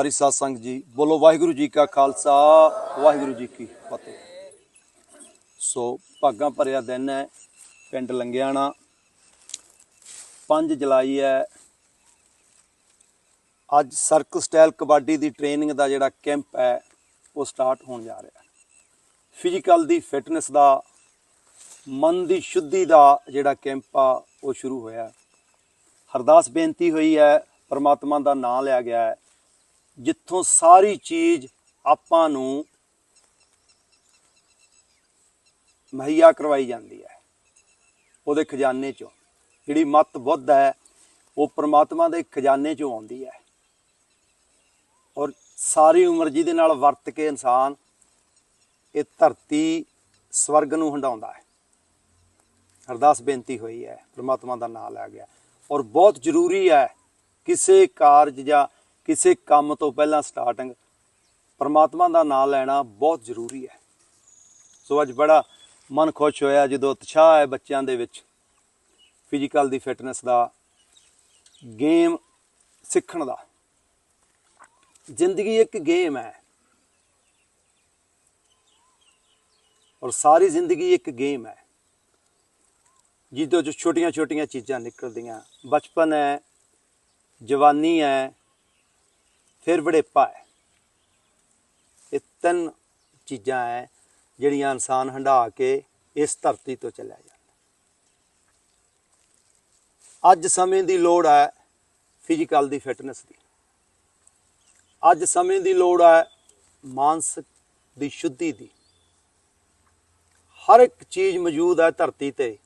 ਹਰੀ ਸਾਧ ਸੰਗ ਜੀ, ਬੋਲੋ ਵਾਹਿਗੁਰੂ ਜੀ ਕਾ ਖਾਲਸਾ, ਵਾਹਿਗੁਰੂ ਜੀ ਕੀ ਫਤਿਹ। ਸੋ ਭਾਗਾਂ ਭਰਿਆ ਦਿਨ ਹੈ, ਪਿੰਡ ਲੰਗਿਆਣਾ। 5 ਜੁਲਾਈ ਹੈ। ਅੱਜ ਸਰਕਲ ਸਟਾਈਲ ਕਬੱਡੀ ਦੀ ਟ੍ਰੇਨਿੰਗ ਦਾ ਜਿਹੜਾ ਕੈਂਪ ਹੈ, ਉਹ ਸਟਾਰਟ ਹੋਣ ਜਾ ਰਿਹਾ ਹੈ। ਫਿਜ਼ੀਕਲ ਦੀ ਫਿਟਨੈਸ ਦਾ, ਮਨ ਦੀ ਸ਼ੁੱਧੀ ਦਾ ਜਿਹੜਾ ਕੈਂਪ ਆ, ਉਹ ਸ਼ੁਰੂ ਹੋਇਆ ਹਰਦਾਸ ਬੇਨਤੀ ਹੋਈ ਹੈ, ਪਰਮਾਤਮਾ ਦਾ ਨਾਮ ਲਿਆ ਗਿਆ ਹੈ। ਜਿੱਥੋਂ ਸਾਰੀ ਚੀਜ਼ ਆਪਾਂ ਨੂੰ ਮੁਹੱਈਆ ਕਰਵਾਈ ਜਾਂਦੀ ਹੈ, ਉਹਦੇ ਖਜ਼ਾਨੇ ਚੋਂ। ਜਿਹੜੀ ਮਤ ਬੁੱਧ ਹੈ, ਉਹ ਪ੍ਰਮਾਤਮਾ ਦੇ ਖਜ਼ਾਨੇ ਚੋਂ ਆਉਂਦੀ ਹੈ। ਔਰ ਸਾਰੀ ਉਮਰ ਜਿਹਦੇ ਨਾਲ ਵਰਤ ਕੇ ਇਨਸਾਨ ਇਹ ਧਰਤੀ ਸਵਰਗ ਨੂੰ ਹੰਡਾਉਂਦਾ ਹੈ। ਅਰਦਾਸ ਬੇਨਤੀ ਹੋਈ ਹੈ, ਪ੍ਰਮਾਤਮਾ ਦਾ ਨਾਮ ਲਿਆ ਗਿਆ। ਔਰ ਬਹੁਤ ਜ਼ਰੂਰੀ ਹੈ, ਕਿਸੇ ਕਾਰਜ ਜਾਂ ਕਿਸੇ ਕੰਮ ਤੋਂ ਪਹਿਲਾਂ ਸਟਾਰਟਿੰਗ ਪਰਮਾਤਮਾ ਦਾ ਨਾਮ ਲੈਣਾ ਬਹੁਤ ਜ਼ਰੂਰੀ ਹੈ। ਸੋ ਅੱਜ ਬੜਾ ਮਨ ਖੁਸ਼ ਹੋਇਆ ਜਦੋਂ ਉਤਸ਼ਾਹ ਹੈ ਬੱਚਿਆਂ ਦੇ ਵਿੱਚ ਫਿਜ਼ੀਕਲ ਦੀ ਫਿਟਨੈਸ ਦਾ ਗੇਮ ਸਿੱਖਣ ਦਾ। ਜ਼ਿੰਦਗੀ ਇੱਕ ਗੇਮ ਹੈ। ਔਰ ਸਾਰੀ ਜ਼ਿੰਦਗੀ ਇੱਕ ਗੇਮ ਹੈ। ਜਿਹਦੇ ਚ ਛੋਟੀਆਂ ਛੋਟੀਆਂ ਚੀਜ਼ਾਂ ਨਿਕਲਦੀਆਂ। ਬਚਪਨ ਹੈ, ਜਵਾਨੀ ਹੈ ਫਿਰ ਵੜੇਪਾ ਹੈ। ਇਹ ਤਿੰਨ ਚੀਜ਼ਾਂ ਹੈ ਜਿਹੜੀਆਂ ਇਨਸਾਨ ਹੰਢਾ ਕੇ ਇਸ ਧਰਤੀ ਤੋਂ ਚੱਲਿਆ ਜਾਂਦਾ। ਅੱਜ ਸਮੇਂ ਦੀ ਲੋੜ ਹੈ ਫਿਜ਼ੀਕਲ ਦੀ ਫਿਟਨੈਸ ਦੀ। ਅੱਜ ਸਮੇਂ ਦੀ ਲੋੜ ਹੈ ਮਾਨਸਿਕ ਦੀ ਸ਼ੁੱਧੀ ਦੀ। ਹਰ ਇੱਕ ਚੀਜ਼ ਮੌਜੂਦ ਹੈ ਧਰਤੀ ਤੇ,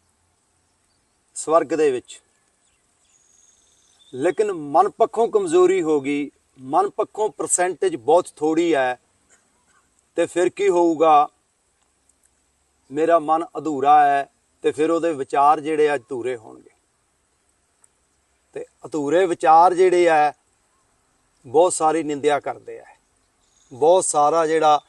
ਸਵਰਗ ਦੇ ਵਿੱਚ। ਲੇਕਿਨ ਮਨ ਪੱਖੋਂ ਕਮਜ਼ੋਰੀ ਹੋ ਗਈ ਮਨ ਪੱਖੋਂ ਪਰਸੈਂਟੇਜ ਬਹੁਤ ਥੋੜੀ ਹੈ, ਤੇ ਫਿਰ ਕੀ ਹੋਊਗਾ? ਮੇਰਾ ਮਨ ਅਧੂਰਾ ਹੈ, ਤੇ ਫਿਰ ਉਹਦੇ ਵਿਚਾਰ ਜਿਹੜੇ ਆ ਅਧੂਰੇ ਹੋਣਗੇ। ਤੇ ਅਧੂਰੇ ਵਿਚਾਰ ਜਿਹੜੇ ਆ, ਬਹੁਤ ਸਾਰੀ ਨਿੰਦਿਆ ਕਰਦੇ ਆ। ਬਹੁਤ ਸਾਰਾ ਜਿਹੜਾ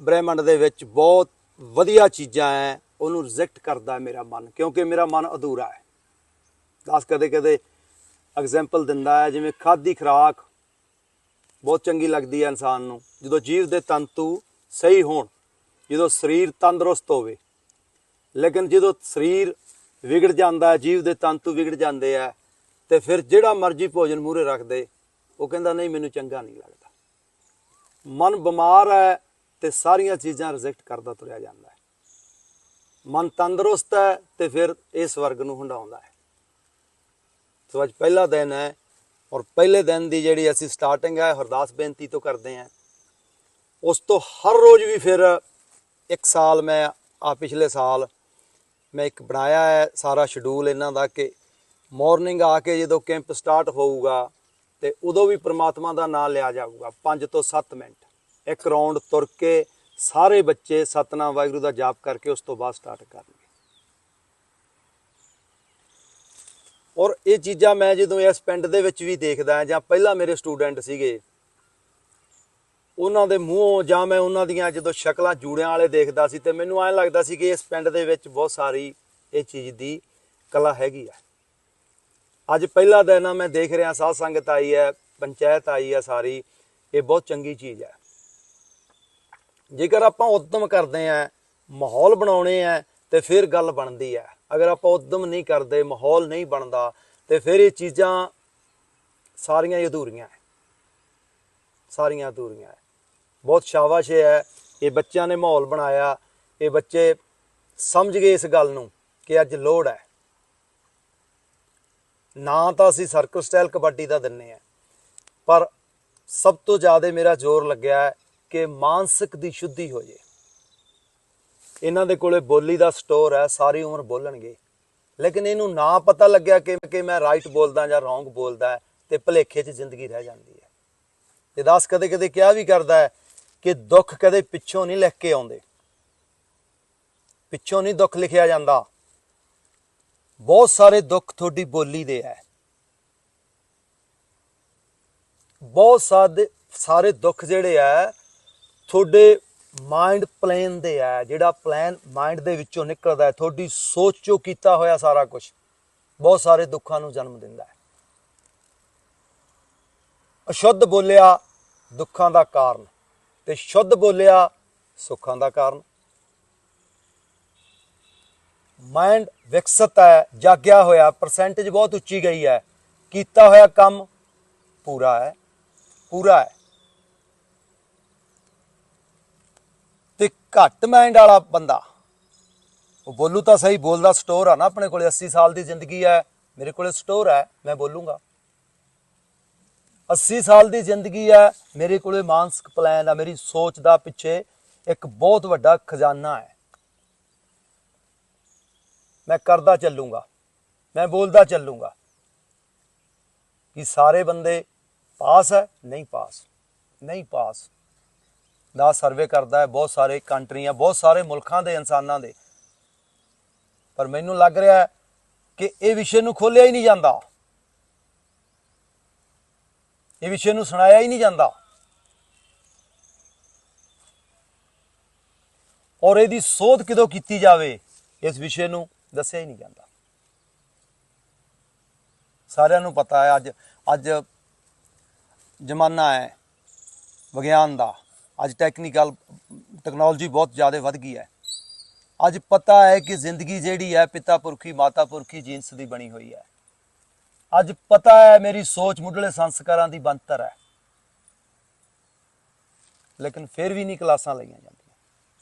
ਬ੍ਰਹਿਮੰਡ ਦੇ ਵਿੱਚ ਬਹੁਤ ਵਧੀਆ ਚੀਜ਼ਾਂ ਹੈ ਉਹਨੂੰ ਰਿਜੈਕਟ ਕਰਦਾ ਮੇਰਾ ਮਨ, ਕਿਉਂਕਿ ਮੇਰਾ ਮਨ ਅਧੂਰਾ ਹੈ। ਦੱਸ ਕਦੇ ਕਦੇ ਐਗਜ਼ਾਮਪਲ ਦਿੰਦਾ ਹੈ, ਜਿਵੇਂ ਖਾਦੀ ਖੁਰਾਕ ਬਹੁਤ ਚੰਗੀ ਲੱਗਦੀ ਹੈ ਇਨਸਾਨ ਨੂੰ। ਜਦੋਂ ਜੀਵ ਦੇ ਤੰਤੂ ਸਹੀ ਹੋਣ, ਜਦੋਂ ਸਰੀਰ ਤੰਦਰੁਸਤ ਹੋਵੇ, ਲੇਕਿਨ ਜਦੋਂ ਸਰੀਰ ਵਿਗੜ ਜਾਂਦਾ ਹੈ, ਜੀਵ ਦੇ ਤੰਤੂ ਵਿਗੜ ਜਾਂਦੇ ਆ, ਤੇ ਫਿਰ ਜਿਹੜਾ ਮਰਜ਼ੀ ਭੋਜਨ ਮੂਹਰੇ ਰੱਖ ਦੇ, ਉਹ ਕਹਿੰਦਾ, ਨਹੀਂ, ਮੈਨੂੰ ਚੰਗਾ ਨਹੀਂ ਲੱਗਦਾ। ਮਨ ਬਿਮਾਰ ਹੈ ਤੇ ਸਾਰੀਆਂ ਚੀਜ਼ਾਂ ਰਿਜੈਕਟ ਕਰਦਾ ਤੁਰਿਆ ਜਾਂਦਾ ਹੈ। ਮਨ ਤੰਦਰੁਸਤ ਹੈ ਤੇ ਫਿਰ ਇਸ ਵਰਗ ਨੂੰ ਹੰਡਾਉਂਦਾ ਹੈ। ਸੋ ਅੱਜ ਪਹਿਲਾ ਦਿਨ ਹੈ ਔਰ ਪਹਿਲੇ ਦਿਨ ਦੀ ਜਿਹੜੀ ਅਸੀਂ ਸਟਾਰਟਿੰਗ ਹੈ, ਹਰਦਾਸ ਬੇਨਤੀ ਤੋਂ ਕਰਦੇ ਹਾਂ। ਉਸ ਤੋਂ ਹਰ ਰੋਜ਼ ਵੀ ਫਿਰ ਇੱਕ ਸਾਲ ਮੈਂ ਆ ਪਿਛਲੇ ਸਾਲ ਮੈਂ ਇੱਕ ਬਣਾਇਆ ਹੈ ਸਾਰਾ ਸ਼ਡਿਊਲ ਇਹਨਾਂ ਦਾ ਕਿ ਮਾਰਨਿੰਗ ਆ ਕੇ ਜਦੋਂ ਕੈਂਪ ਸਟਾਰਟ ਹੋਊਗਾ ਤੇ ਉਦੋਂ ਵੀ ਪ੍ਰਮਾਤਮਾ ਦਾ ਨਾਮ ਲਿਆ ਜਾਊਗਾ 5 ਤੋਂ 7 ਮਿੰਟ। ਇੱਕ ਰਾਉਂਡ ਤੁਰ ਕੇ ਸਾਰੇ ਬੱਚੇ ਸਤਨਾਮ ਵਾਹਿਗੁਰੂ ਦਾ ਜਾਪ ਕਰਕੇ ਉਸ ਤੋਂ ਬਾਅਦ ਸਟਾਰਟ ਕਰਨਗੇ। ਔਰ ਇਹ ਚੀਜ਼ਾਂ ਮੈਂ ਜਦੋਂ ਇਸ ਪਿੰਡ ਦੇ ਵਿੱਚ ਵੀ ਦੇਖਦਾ ਜਾਂ ਪਹਿਲਾਂ ਮੇਰੇ ਸਟੂਡੈਂਟ ਸੀਗੇ, ਉਹਨਾਂ ਦੇ ਮੂੰਹੋਂ ਜਾਂ ਮੈਂ ਉਹਨਾਂ ਦੀਆਂ ਜਦੋਂ ਸ਼ਕਲਾਂ ਜੂੜਿਆਂ ਵਾਲੇ ਦੇਖਦਾ ਸੀ ਤੇ ਮੈਨੂੰ ਐਂ ਲੱਗਦਾ ਸੀ ਕਿ ਇਸ ਪਿੰਡ ਦੇ ਵਿੱਚ ਬਹੁਤ ਸਾਰੀ ਇਹ ਚੀਜ਼ ਦੀ ਕਲਾ ਹੈਗੀ ਆ। ਅੱਜ ਪਹਿਲਾ ਦਿਨ ਆ, ਮੈਂ ਦੇਖ ਰਿਹਾ, ਸਾਧ ਸੰਗਤ ਆਈ ਹੈ, ਪੰਚਾਇਤ ਆਈ ਹੈ ਸਾਰੀ, ਇਹ ਬਹੁਤ ਚੰਗੀ ਚੀਜ਼ ਹੈ। ਜੇਕਰ ਆਪਾਂ ਉਦਮ ਕਰਦੇ ਆਂ ਮਾਹੌਲ ਬਣਾਉਣੇ ਆ ਤੇ ਫਿਰ ਗੱਲ ਬਣਦੀ ਹੈ। ਅਗਰ ਆਪਾਂ ਉਦਮ ਨਹੀਂ ਕਰਦੇ, ਮਾਹੌਲ ਨਹੀਂ ਬਣਦਾ, ਤੇ ਫਿਰ ਇਹ ਚੀਜ਼ਾਂ ਸਾਰੀਆਂ ਹੀ ਅਧੂਰੀਆਂ ਹੈ। ਸਾਰੀਆਂ ਅਧੂਰੀਆਂ ਹੈ। ਬਹੁਤ ਸ਼ਾਬਾਸ਼ ਹੈ, ਇਹ ਬੱਚਿਆਂ ਨੇ ਮਾਹੌਲ ਬਣਾਇਆ। ਇਹ ਬੱਚੇ ਸਮਝ ਗਏ ਇਸ ਗੱਲ ਨੂੰ ਕਿ ਅੱਜ ਲੋੜ ਹੈ। ਨਾ ਤਾਂ ਅਸੀਂ ਸਰਕਲ ਸਟਾਈਲ ਕਬੱਡੀ ਦਾ ਦਿੰਨੇ ਆ। ਪਰ ਸਭ ਤੋਂ ਜ਼ਿਆਦਾ ਮੇਰਾ ਜ਼ੋਰ ਲੱਗਿਆ ਕਿ ਮਾਨਸਿਕ ਦੀ ਸ਼ੁੱਧੀ ਹੋ ਜੇ। ਇਹਨਾਂ ਦੇ ਕੋਲੇ ਬੋਲੀ ਦਾ ਸਟੋਰ ਹੈ, ਸਾਰੀ ਉਮਰ ਬੋਲਣਗੇ। ਲੇਕਿਨ ਇਹਨੂੰ ਨਾ ਪਤਾ ਲੱਗਿਆ ਕਿ ਕਿ ਮੈਂ ਰਾਈਟ ਬੋਲਦਾ ਜਾਂ ਰੋਂਗ ਬੋਲਦਾ ਤੇ ਭਲੇਖੇ 'ਚ ਜ਼ਿੰਦਗੀ ਰਹਿ ਜਾਂਦੀ ਹੈ। ਤੇ ਦਾਸ ਕਦੇ ਕਦੇ ਕਿਹਾ ਵੀ ਕਰਦਾ ਹੈ ਕਿ ਦੁੱਖ ਕਦੇ ਪਿੱਛੋਂ ਨਹੀਂ ਲਿਖ ਕੇ ਆਉਂਦੇ। ਪਿੱਛੋਂ ਨਹੀਂ ਦੁੱਖ ਲਿਖਿਆ ਜਾਂਦਾ। ਬਹੁਤ ਸਾਰੇ ਦੁੱਖ ਤੁਹਾਡੀ ਬੋਲੀ ਦੇ ਹੈ। ਬਹੁਤ ਸਾਰੇ ਸਾਰੇ ਦੁੱਖ ਜਿਹੜੇ ਆ ਤੁਹਾਡੇ ਮਾਈਂਡ ਪਲੇਨ ਦੇ ਆ, ਜਿਹੜਾ ਪਲਾਨ ਮਾਈਂਡ ਦੇ ਵਿੱਚੋਂ ਨਿਕਲਦਾ ਹੈ, ਤੁਹਾਡੀ ਸੋਚ ਚੋਂ ਕੀਤਾ ਹੋਇਆ ਸਾਰਾ ਕੁਝ ਬਹੁਤ ਸਾਰੇ ਦੁੱਖਾਂ ਨੂੰ ਜਨਮ ਦਿੰਦਾ ਹੈ। ਅਸ਼ੁੱਧ ਬੋਲਿਆ ਦੁੱਖਾਂ ਦਾ ਕਾਰਨ ਤੇ ਸ਼ੁੱਧ ਬੋਲਿਆ ਸੁੱਖਾਂ ਦਾ ਕਾਰਨ। ਮਾਈਂਡ ਵਿਕਸਿਤ ਹੈ, ਜਾਗਿਆ ਹੋਇਆ ਪਰਸੈਂਟੇਜ ਬਹੁਤ ਉੱਚੀ ਗਈ ਹੈ, ਕੀਤਾ ਹੋਇਆ ਕੰਮ ਪੂਰਾ ਹੈ ਪੂਰਾ ਹੈ ਤੇ ਘੱਟ ਮਾਈਂਡ ਵਾਲਾ ਬੰਦਾ। ਉਹ ਬੋਲੂ ਤਾਂ ਸਹੀ, ਬੋਲਦਾ ਸਟੋਰ ਆ ਨਾ ਆਪਣੇ ਕੋਲੇ 80 ਸਾਲ ਦੀ ਜ਼ਿੰਦਗੀ ਹੈ, ਮੇਰੇ ਕੋਲੇ ਸਟੋਰ ਹੈ, ਮੈਂ ਬੋਲੂੰਗਾ। 80 ਸਾਲ ਦੀ ਜ਼ਿੰਦਗੀ ਹੈ, ਮੇਰੇ ਕੋਲੇ ਮਾਨਸਿਕ ਪਲਾਨ ਆ, ਮੇਰੀ ਸੋਚ ਦਾ ਪਿੱਛੇ ਇੱਕ ਬਹੁਤ ਵੱਡਾ ਖਜ਼ਾਨਾ ਹੈ। ਮੈਂ ਕਰਦਾ ਚੱਲੂੰਗਾ, ਮੈਂ ਬੋਲਦਾ ਚੱਲੂੰਗਾ ਕਿ ਸਾਰੇ ਬੰਦੇ ਪਾਸ ਹੈ, ਨਹੀਂ ਪਾਸ ਨਹੀਂ ਪਾਸ। ਦਾ ਸਰਵੇ ਕਰਦਾ ਹੈ, ਬਹੁਤ ਸਾਰੇ ਕੰਟਰੀਆਂ, ਬਹੁਤ ਸਾਰੇ ਮੁਲਕਾਂ ਦੇ ਇਨਸਾਨਾਂ ਦੇ। ਪਰ ਮੈਨੂੰ ਲੱਗ ਰਿਹਾ ਹੈ ਕਿ ਇਹ ਵਿਸ਼ੇ ਨੂੰ ਖੋਲਿਆ ਹੀ ਨਹੀਂ ਜਾਂਦਾ। ਇਹ ਵਿਸ਼ੇ ਨੂੰ ਸੁਣਾਇਆ ਹੀ ਨਹੀਂ ਜਾਂਦਾ। ਔਰ ਇਹਦੀ ਸੋਧ ਕਿਦੋਂ ਕੀਤੀ ਜਾਵੇ, ਇਸ ਵਿਸ਼ੇ ਨੂੰ ਦੱਸਿਆ ਹੀ ਨਹੀਂ ਜਾਂਦਾ। ਸਾਰਿਆਂ ਨੂੰ ਪਤਾ ਹੈ, ਅੱਜ ਅੱਜ ਜ਼ਮਾਨਾ ਹੈ ਵਿਗਿਆਨ ਦਾ। ਅੱਜ ਟੈਕਨੀਕਲ ਟੈਕਨੋਲੋਜੀ ਬਹੁਤ ਜ਼ਿਆਦਾ ਵੱਧ ਗਈ ਹੈ। ਅੱਜ ਪਤਾ ਹੈ ਕਿ ਜ਼ਿੰਦਗੀ ਜਿਹੜੀ ਹੈ, ਪਿਤਾ ਪੁਰਖੀ, ਮਾਤਾ ਪੁਰਖੀ ਜੀਨਸ ਦੀ ਬਣੀ ਹੋਈ ਹੈ। ਅੱਜ ਪਤਾ ਹੈ ਮੇਰੀ ਸੋਚ ਮੁੱਢਲੇ ਸੰਸਕਾਰਾਂ ਦੀ ਬੰਤਰ ਹੈ। ਲੇਕਿਨ ਫਿਰ ਵੀ ਨਹੀਂ ਕਲਾਸਾਂ ਲਈਆਂ ਜਾਂਦੀਆਂ।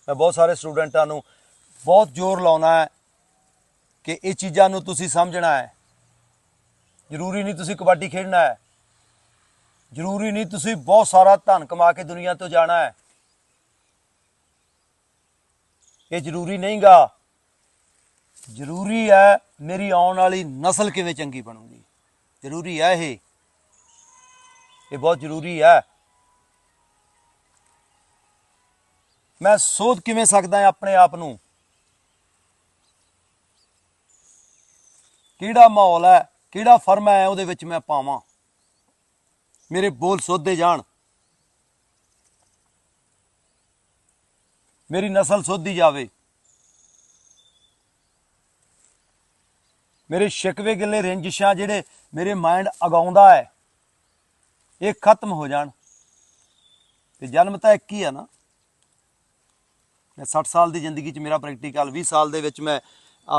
ਮੈਂ ਬਹੁਤ ਸਾਰੇ ਸਟੂਡੈਂਟਾਂ ਨੂੰ ਬਹੁਤ ਜ਼ੋਰ ਲਾਉਣਾ ਹੈ ਕਿ ਇਹ ਚੀਜ਼ਾਂ ਨੂੰ ਤੁਸੀਂ ਸਮਝਣਾ ਹੈ। ਜ਼ਰੂਰੀ ਨਹੀਂ ਤੁਸੀਂ ਕਬੱਡੀ ਖੇਡਣਾ ਹੈ। ਜ਼ਰੂਰੀ ਨਹੀਂ, ਤੁਸੀਂ ਬਹੁਤ ਸਾਰਾ ਧਨ ਕਮਾ ਕੇ ਦੁਨੀਆ ਤੋਂ ਜਾਣਾ ਹੈ। ਇਹ ਜ਼ਰੂਰੀ ਨਹੀਂਗਾ। ਜ਼ਰੂਰੀ ਹੈ ਮੇਰੀ ਆਉਣ ਵਾਲੀ ਨਸਲ ਕਿਵੇਂ ਚੰਗੀ ਬਣੂਗੀ। ਜ਼ਰੂਰੀ ਹੈ ਇਹ। ਇਹ ਬਹੁਤ ਜ਼ਰੂਰੀ ਹੈ। ਮੈਂ ਸੋਧ ਕਿਵੇਂ ਸਕਦਾ ਆਪਣੇ ਆਪ ਨੂੰ? ਕਿਹੜਾ ਮਾਹੌਲ ਹੈ, ਕਿਹੜਾ ਫਰਮ ਹੈ ਉਹਦੇ ਵਿੱਚ ਮੈਂ ਪਾਵਾਂ? ਮੇਰੇ ਬੋਲ ਸੋਧੇ ਜਾਣ। ਮੇਰੀ ਨਸਲ ਸੋਧੀ ਜਾਵੇ। ਮੇਰੇ ਸ਼ਿਕਵੇ ਗਿੱਲੇ ਰੰਜਿਸ਼ਾਂ ਜਿਹੜੇ ਮੇਰੇ ਮਾਈਂਡ ਅਗਾਉਂਦਾ ਹੈ, ਇਹ ਖਤਮ ਹੋ ਜਾਣ। ਤੇ ਜਨਮ ਤਾਂ ਇੱਕ ਹੀ ਆ ਨਾ। ਮੈਂ 60 ਸਾਲ ਦੀ ਜ਼ਿੰਦਗੀ 'ਚ ਮੇਰਾ ਪ੍ਰੈਕਟੀਕਲ 20 ਸਾਲ ਦੇ ਵਿੱਚ ਮੈਂ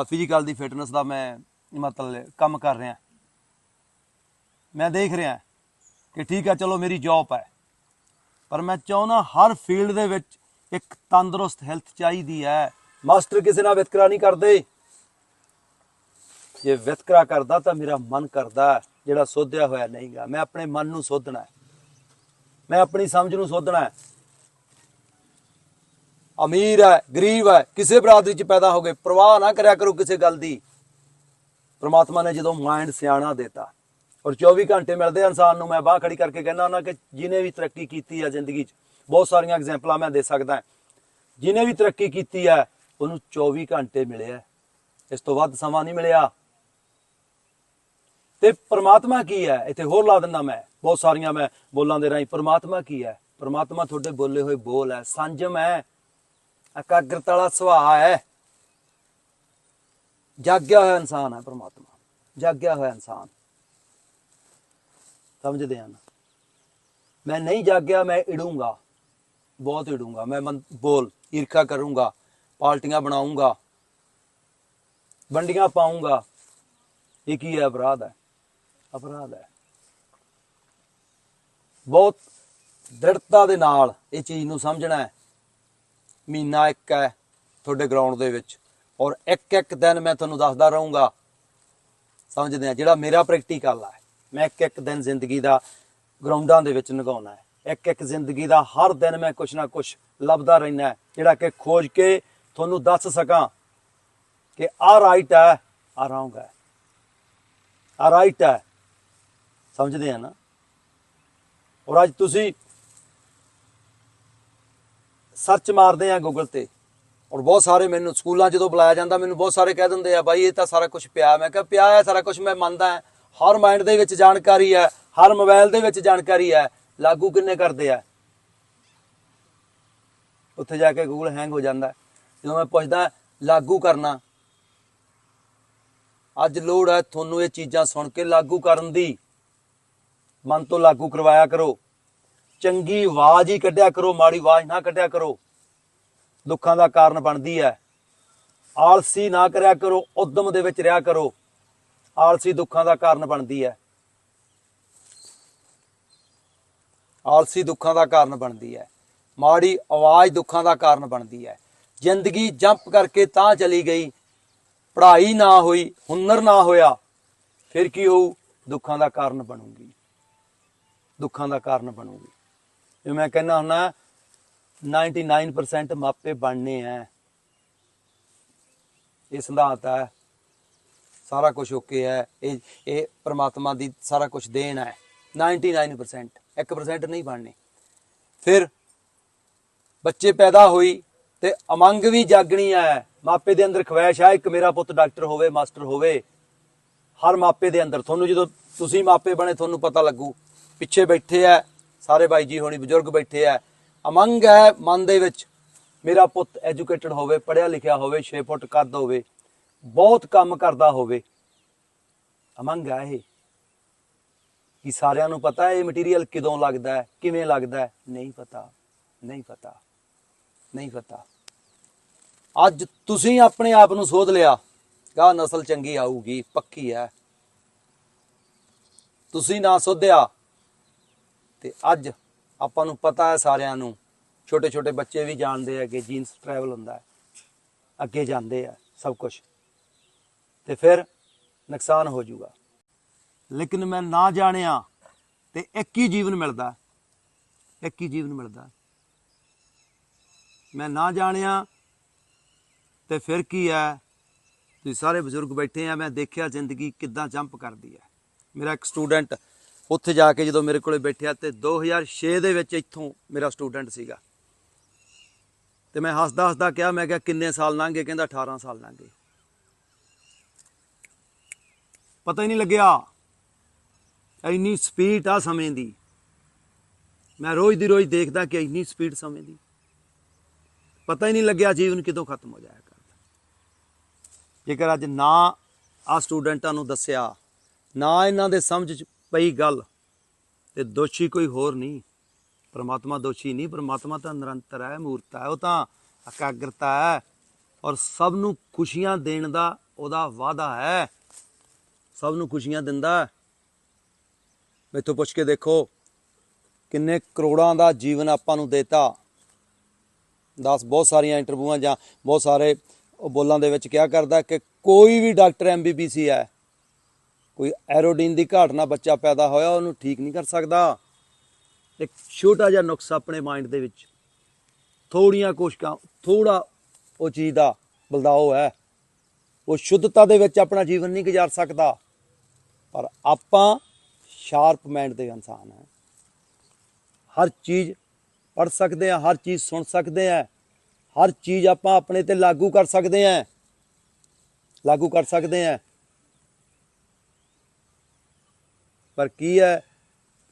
ਫਿਜ਼ੀਕਲ ਦੀ ਫਿਟਨੈਸ ਦਾ ਮੈਂ ਮਤਲਬ ਕੰਮ ਕਰ ਰਿਹਾ। ਮੈਂ ਦੇਖ ਰਿਹਾ। ਕਿ ਠੀਕ ਹੈ, ਚਲੋ ਮੇਰੀ ਜੌਬ ਹੈ। ਪਰ ਮੈਂ ਚਾਹੁੰਦਾ ਹਰ ਫੀਲਡ ਦੇ ਵਿੱਚ ਇੱਕ ਤੰਦਰੁਸਤ ਹੈਲਥ ਚਾਹੀਦੀ ਹੈ। ਮਾਸਟਰ ਕਿਸੇ ਨਾਲ ਵਿਤਕਰਾ ਨਹੀਂ ਕਰਦੇ। ਜੇ ਵਿਤਕਰਾ ਕਰਦਾ ਤਾਂ ਮੇਰਾ ਮਨ ਕਰਦਾ ਜਿਹੜਾ ਸੋਧਿਆ ਹੋਇਆ ਨਹੀਂਗਾ। ਮੈਂ ਆਪਣੇ ਮਨ ਨੂੰ ਸੋਧਣਾ ਹੈ। ਮੈਂ ਆਪਣੀ ਸਮਝ ਨੂੰ ਸੋਧਣਾ ਹੈ। ਅਮੀਰ ਹੈ, ਗਰੀਬ ਹੈ, ਕਿਸੇ ਬਰਾਦਰੀ ਚ ਪੈਦਾ ਹੋ ਗਏ। ਪ੍ਰਵਾਹ ਨਾ ਕਰਿਆ ਕਰੋ ਕਿਸੇ ਗੱਲ ਦੀ। ਪ੍ਰਮਾਤਮਾ ਨੇ ਜਦੋਂ ਮਾਈਂਡ ਸਿਆਣਾ ਦਿੱਤਾ ਔਰ 24 ਘੰਟੇ ਮਿਲਦੇ ਇਨਸਾਨ ਨੂੰ। ਮੈਂ ਬਾਹ ਖੜੀ ਕਰਕੇ ਕਹਿੰਦਾ ਉਹਨਾਂ ਕਿ ਜਿਨੇ ਵੀ ਤਰੱਕੀ ਕੀਤੀ ਹੈ ਜ਼ਿੰਦਗੀ 'ਚ, ਬਹੁਤ ਸਾਰੀਆਂ ਐਗਜ਼ਾਮਪਲਾਂ ਮੈਂ ਦੇ ਸਕਦਾ। ਜਿਨੇ ਵੀ ਤਰੱਕੀ ਕੀਤੀ ਹੈ ਉਹਨੂੰ 24 ਘੰਟੇ ਮਿਲਿਆ ਇਸ ਤੋਂ ਵੱਧ ਸਮਾਂ ਨਹੀਂ ਮਿਲਿਆ। ਤੇ ਪ੍ਰਮਾਤਮਾ ਕੀ ਹੈ? ਇੱਥੇ ਹੋਰ ਲਾ ਦਿੰਦਾ ਮੈਂ। ਬਹੁਤ ਸਾਰੀਆਂ ਮੈਂ ਬੋਲਾਂ ਦੇ ਰਾਹੀਂ। ਪ੍ਰਮਾਤਮਾ ਕੀ ਹੈ? ਪ੍ਰਮਾਤਮਾ ਤੁਹਾਡੇ ਬੋਲੇ ਹੋਏ ਬੋਲ ਹੈ। ਸੰਜਮ ਹੈ। ਇਕਾਗਰਤਾ ਵਾਲਾ ਸੁਭਾਅ ਹੈ। ਜਾਗਿਆ ਹੋਇਆ ਇਨਸਾਨ ਹੈ ਪ੍ਰਮਾਤਮਾ। ਜਾਗਿਆ ਹੋਇਆ ਇਨਸਾਨ। ਸਮਝਦੇ ਹਨ। ਮੈਂ ਨਹੀਂ ਜਾਗਿਆ, ਮੈਂ ਇੜੂੰਗਾ, ਬਹੁਤ ਇੜੂੰਗਾ। ਮੈਂ ਬੋਲ, ਈਰਖਾ ਕਰੂੰਗਾ, ਪਾਰਟੀਆਂ ਬਣਾਉਂਗਾ, ਵੰਡੀਆਂ ਪਾਉਂਗਾ। ਇਹ ਕੀ ਹੈ? ਅਪਰਾਧ ਹੈ। ਅਪਰਾਧ ਹੈ। ਬਹੁਤ ਦ੍ਰਿੜਤਾ ਦੇ ਨਾਲ ਇਹ ਚੀਜ਼ ਨੂੰ ਸਮਝਣਾ ਹੈ। ਮਹੀਨਾ ਇੱਕ ਹੈ ਤੁਹਾਡੇ ਗਰਾਊਂਡ ਦੇ ਵਿੱਚ ਔਰ ਇੱਕ ਇੱਕ ਦਿਨ ਮੈਂ ਤੁਹਾਨੂੰ ਦੱਸਦਾ ਰਹੂੰਗਾ। ਸਮਝਦੇ ਆ ਜਿਹੜਾ ਮੇਰਾ ਪ੍ਰੈਕਟੀਕਲ ਹੈ। ਮੈਂ ਇੱਕ ਇੱਕ ਦਿਨ ਜ਼ਿੰਦਗੀ ਦਾ ਗਰਾਊਂਡਾਂ ਦੇ ਵਿੱਚ ਨਿਗਾਉਣਾ ਹੈ। ਇੱਕ ਇੱਕ ਜ਼ਿੰਦਗੀ ਦਾ ਹਰ ਦਿਨ ਮੈਂ ਕੁਛ ਨਾ ਕੁਛ ਲੱਭਦਾ ਰਹਿਣਾ ਹੈ। ਜਿਹੜਾ ਕਿ ਖੋਜ ਕੇ ਤੁਹਾਨੂੰ ਦੱਸ ਸਕਾਂ ਕਿ ਆ ਰਾਈਟ ਹੈ ਆ ਰੌਂਗ ਹੈ। ਆ ਰਾਈਟ ਹੈ। ਸਮਝਦੇ ਆ ਨਾ? ਔਰ ਅੱਜ ਤੁਸੀਂ ਸਰਚ ਮਾਰਦੇ ਆ ਗੂਗਲ ਤੇ। ਔਰ ਬਹੁਤ ਸਾਰੇ ਮੈਨੂੰ ਸਕੂਲਾਂ ਜਦੋਂ ਬੁਲਾਇਆ ਜਾਂਦਾ, ਮੈਨੂੰ ਬਹੁਤ ਸਾਰੇ ਕਹਿ ਦਿੰਦੇ ਆ, ਬਾਈ, ਇਹ ਤਾਂ ਸਾਰਾ ਕੁਝ ਪਿਆ ਮੈਂ ਕਿਹਾ, ਪਿਆ ਹੈ, ਸਾਰਾ ਕੁਝ ਮੈਂ ਮੰਨਦਾ ਹਾਂ। ਹਰ ਮਾਈਂਡ ਦੇ ਵਿੱਚ ਜਾਣਕਾਰੀ ਹੈ, ਹਰ ਮੋਬਾਈਲ ਦੇ ਵਿੱਚ ਜਾਣਕਾਰੀ ਹੈ, ਲਾਗੂ ਕਿੰਨੇ ਕਰਦੇ ਆ? ਉੱਥੇ ਜਾ ਕੇ ਗੂਗਲ ਹੈਂਗ ਹੋ ਜਾਂਦਾ ਜਦੋਂ ਮੈਂ ਪੁੱਛਦਾ ਲਾਗੂ ਕਰਨਾ। ਅੱਜ ਲੋੜ ਹੈ ਤੁਹਾਨੂੰ ਇਹ ਚੀਜ਼ਾਂ ਸੁਣ ਕੇ ਲਾਗੂ ਕਰਨ ਦੀ। ਮਨ ਤੋਂ ਲਾਗੂ ਕਰਵਾਇਆ ਕਰੋ। ਚੰਗੀ ਆਵਾਜ਼ ਹੀ ਕੱਢਿਆ ਕਰੋ, ਮਾੜੀ ਆਵਾਜ਼ ਨਾ ਕੱਢਿਆ ਕਰੋ। ਦੁੱਖਾਂ ਦਾ ਕਾਰਨ ਬਣਦੀ ਹੈ। ਆਲਸੀ ਨਾ ਕਰਿਆ ਕਰੋ, ਉਦਮ ਦੇ ਵਿੱਚ ਰਿਹਾ ਕਰੋ। ਆਲਸੀ ਦੁੱਖਾਂ ਦਾ ਕਾਰਨ ਬਣਦੀ ਹੈ। ਆਲਸੀ ਦੁੱਖਾਂ ਦਾ ਕਾਰਨ ਬਣਦੀ ਹੈ। ਮਾੜੀ ਆਵਾਜ਼ ਦੁੱਖਾਂ ਦਾ ਕਾਰਨ ਬਣਦੀ ਹੈ। ਜ਼ਿੰਦਗੀ ਜੰਪ ਕਰਕੇ ਤਾਂ ਚਲੀ ਗਈ, ਪੜ੍ਹਾਈ ਨਾ ਹੋਈ, ਹੁਨਰ ਨਾ ਹੋਇਆ, ਫਿਰ ਕੀ ਹੋਊ? ਦੁੱਖਾਂ ਦਾ ਕਾਰਨ ਬਣੂਗੀ। ਦੁੱਖਾਂ ਦਾ ਕਾਰਨ ਬਣੂਗੀ। ਇਹ ਮੈਂ ਕਹਿੰਦਾ ਹੁੰਨਾ 99% ਮਾਪੇ ਬਣਨੇ ਆ ਇਹ ਸਿਧਾਂਤ ਹੈ। ਸਾਰਾ ਕੁਝ ਓਕੇ ਹੈ। ਇਹ ਇਹ ਪ੍ਰਮਾਤਮਾ ਦੀ ਸਾਰਾ ਕੁਝ ਦੇਣ ਹੈ। 99% 1% ਨਹੀਂ ਬਣਨੇ। ਫਿਰ ਬੱਚੇ ਪੈਦਾ ਹੋਈ ਤੇ ਅਮੰਗ ਵੀ ਜਾਗਣੀ ਹੈ। ਮਾਪੇ ਦੇ ਅੰਦਰ ਖਵਾਇਸ਼ ਹੈ, ਇੱਕ ਮੇਰਾ ਪੁੱਤ ਡਾਕਟਰ ਹੋਵੇ, ਮਾਸਟਰ ਹੋਵੇ। ਹਰ ਮਾਪੇ ਦੇ ਅੰਦਰ। ਤੁਹਾਨੂੰ ਜਦੋਂ ਤੁਸੀਂ ਮਾਪੇ ਬਣੇ, ਤੁਹਾਨੂੰ ਪਤਾ ਲੱਗੂ। ਪਿੱਛੇ ਬੈਠੇ ਆ ਸਾਰੇ ਬਾਈ ਜੀ ਹੋਣੀ ਬਜ਼ੁਰਗ ਬੈਠੇ ਆ ਅਮੰਗ ਹੈ ਮਨ ਦੇ ਵਿੱਚ। ਮੇਰਾ ਪੁੱਤ ਐਜੂਕੇਟਡ ਹੋਵੇ ਪੜਿਆ ਲਿਖਿਆ ਹੋਵੇ 6 ਫੁੱਟ ਕੱਦ ਹੋਵੇ। ਬਹੁਤ ਕੰਮ ਕਰਦਾ ਹੋਵੇ। ਅਮੰਗ ਹੈ ਇਹ ਕਿ ਸਾਰਿਆਂ ਨੂੰ ਪਤਾ ਹੈ ਇਹ ਮਟੀਰੀਅਲ ਕਿਦੋਂ ਲੱਗਦਾ ਹੈ, ਕਿਵੇਂ ਲੱਗਦਾ ਹੈ। ਨਹੀਂ ਪਤਾ ਨਹੀਂ ਪਤਾ ਨਹੀਂ ਪਤਾ। ਅੱਜ ਤੁਸੀਂ ਆਪਣੇ ਆਪ ਨੂੰ ਸੋਧ ਲਿਆ ਗਾ ਨਸਲ ਚੰਗੀ ਆਊਗੀ, ਪੱਕੀ ਹੈ। ਤੁਸੀਂ ਨਾ ਸੋਧਿਆ ਤੇ ਅੱਜ ਆਪਾਂ ਨੂੰ ਪਤਾ ਹੈ ਸਾਰਿਆਂ ਨੂੰ ਛੋਟੇ ਛੋਟੇ ਬੱਚੇ ਵੀ ਜਾਣਦੇ ਆ ਕਿ ਜੀਨਸ ਟਰੈਵਲ ਹੁੰਦਾ ਹੈ, ਅੱਗੇ ਜਾਂਦੇ ਆ ਸਭ ਕੁਝ ਤੇ ਫਿਰ ਨੁਕਸਾਨ ਹੋ ਜਾਊਗਾ। ਲੇਕਿਨ ਮੈਂ ਨਾ ਜਾਣਿਆ ਤੇ ਇੱਕ ਹੀ ਜੀਵਨ ਮਿਲਦਾ ਇੱਕ ਹੀ ਜੀਵਨ ਮਿਲਦਾ ਮੈਂ ਨਾ ਜਾਣਿਆ ਤੇ ਫਿਰ ਕੀ ਹੈ? ਤੁਸੀਂ ਸਾਰੇ ਬਜ਼ੁਰਗ ਬੈਠੇ ਆ, ਮੈਂ ਦੇਖਿਆ ਜ਼ਿੰਦਗੀ ਕਿੱਦਾਂ ਜੰਪ ਕਰਦੀ ਹੈ। ਮੇਰਾ ਇੱਕ ਸਟੂਡੈਂਟ ਉੱਥੇ ਜਾ ਕੇ ਜਦੋਂ ਮੇਰੇ ਕੋਲੇ ਬੈਠਿਆ ਤੇ 2006 ਦੇ ਵਿੱਚ ਇੱਥੋਂ ਮੇਰਾ ਸਟੂਡੈਂਟ ਸੀਗਾ। ਤੇ ਮੈਂ ਹੱਸਦਾ ਹੱਸਦਾ ਕਿਹਾ, ਮੈਂ ਕਿਹਾ ਕਿੰਨੇ ਸਾਲ ਲੰਘੇ ਕਹਿੰਦਾ 18 ਸਾਲ ਲੰਘੇ ਪਤਾ ਹੀ ਨਹੀਂ ਲੱਗਿਆ। ਇੰਨੀ ਸਪੀਡ ਆ ਸਮੇਂ ਦੀ। ਮੈਂ ਰੋਜ਼ ਦੀ ਰੋਜ਼ ਦੇਖਦਾ ਕਿ ਇੰਨੀ ਸਪੀਡ ਸਮੇਂ ਦੀ। ਪਤਾ ਹੀ ਨਹੀਂ ਲੱਗਿਆ ਜੀਵਨ ਕਿਦੋਂ ਖਤਮ ਹੋ ਜਾਇਆ ਕਰਦਾ। ਜੇਕਰ ਅੱਜ ਨਾ ਆ ਸਟੂਡੈਂਟਾਂ ਨੂੰ ਦੱਸਿਆ, ਨਾ ਇਹਨਾਂ ਦੇ ਸਮਝ ਚ ਪਈ ਗੱਲ, ਤੇ ਦੋਸ਼ੀ ਕੋਈ ਹੋਰ ਨਹੀਂ। ਪਰਮਾਤਮਾ ਦੋਸ਼ੀ ਨਹੀਂ, ਪਰਮਾਤਮਾ ਤਾਂ ਨਿਰੰਤਰ ਹੈ, ਮੂਰਤ ਹੈ, ਉਹ ਤਾਂ ਇਕਾਗਰਤਾ ਹੈ। ਔਰ ਸਭ ਨੂੰ ਖੁਸ਼ੀਆਂ ਦੇਣ ਦਾ ਉਹਦਾ ਵਾਅਦਾ ਹੈ। ਸਭ ਨੂੰ ਖੁਸ਼ੀਆਂ ਦਿੰਦਾ ਹੈ। ਮੈਥੋਂ ਪੁੱਛ ਕੇ ਦੇਖੋ, ਕਿੰਨੇ ਕਰੋੜਾਂ ਦਾ ਜੀਵਨ ਆਪਾਂ ਨੂੰ ਦੇਤਾ। ਦਸ ਬਹੁਤ ਸਾਰੀਆਂ ਇੰਟਰਵਿਊਆਂ ਜਾਂ ਬਹੁਤ ਸਾਰੇ ਉਹ ਬੋਲਾਂ ਦੇ ਵਿੱਚ ਕਿਹਾ ਕਰਦਾ ਕਿ ਕੋਈ ਵੀ ਡਾਕਟਰ ਐਮਬੀਬੀਸੀ ਹੈ। ਕੋਈ ਐਰੋਡੀਨ ਦੀ ਘਾਟ ਨਾਲ ਬੱਚਾ ਪੈਦਾ ਹੋਇਆ, ਉਹਨੂੰ ਠੀਕ ਨਹੀਂ ਕਰ ਸਕਦਾ। ਇੱਕ ਛੋਟਾ ਜਿਹਾ ਨੁਕਸ ਆਪਣੇ ਮਾਈਂਡ ਦੇ ਵਿੱਚ। ਥੋੜੀਆਂ ਕੋਸ਼ਿਕਾਂ ਥੋੜਾ ਉਹ ਚੀਜ਼ ਦਾ ਬਲਦਾਓ ਹੈ। ਉਹ ਸ਼ੁੱਧਤਾ ਦੇ ਵਿੱਚ ਆਪਣਾ ਜੀਵਨ ਨਹੀਂ ਗੁਜ਼ਾਰ ਸਕਦਾ। ਪਰ ਆਪਾਂ ਸ਼ਾਰਪ ਮਾਈਂਡ ਦੇ ਇਨਸਾਨ ਹਾਂ। ਹਰ ਚੀਜ਼ ਪੜ ਸਕਦੇ ਆ ਹਰ ਚੀਜ਼ ਸੁਣ ਸਕਦੇ ਆ ਹਰ ਚੀਜ਼ ਆਪਾਂ ਆਪਣੇ ਤੇ ਲਾਗੂ ਕਰ ਸਕਦੇ ਆ ਲਾਗੂ ਕਰ ਸਕਦੇ ਆ ਪਰ ਕੀ ਹੈ,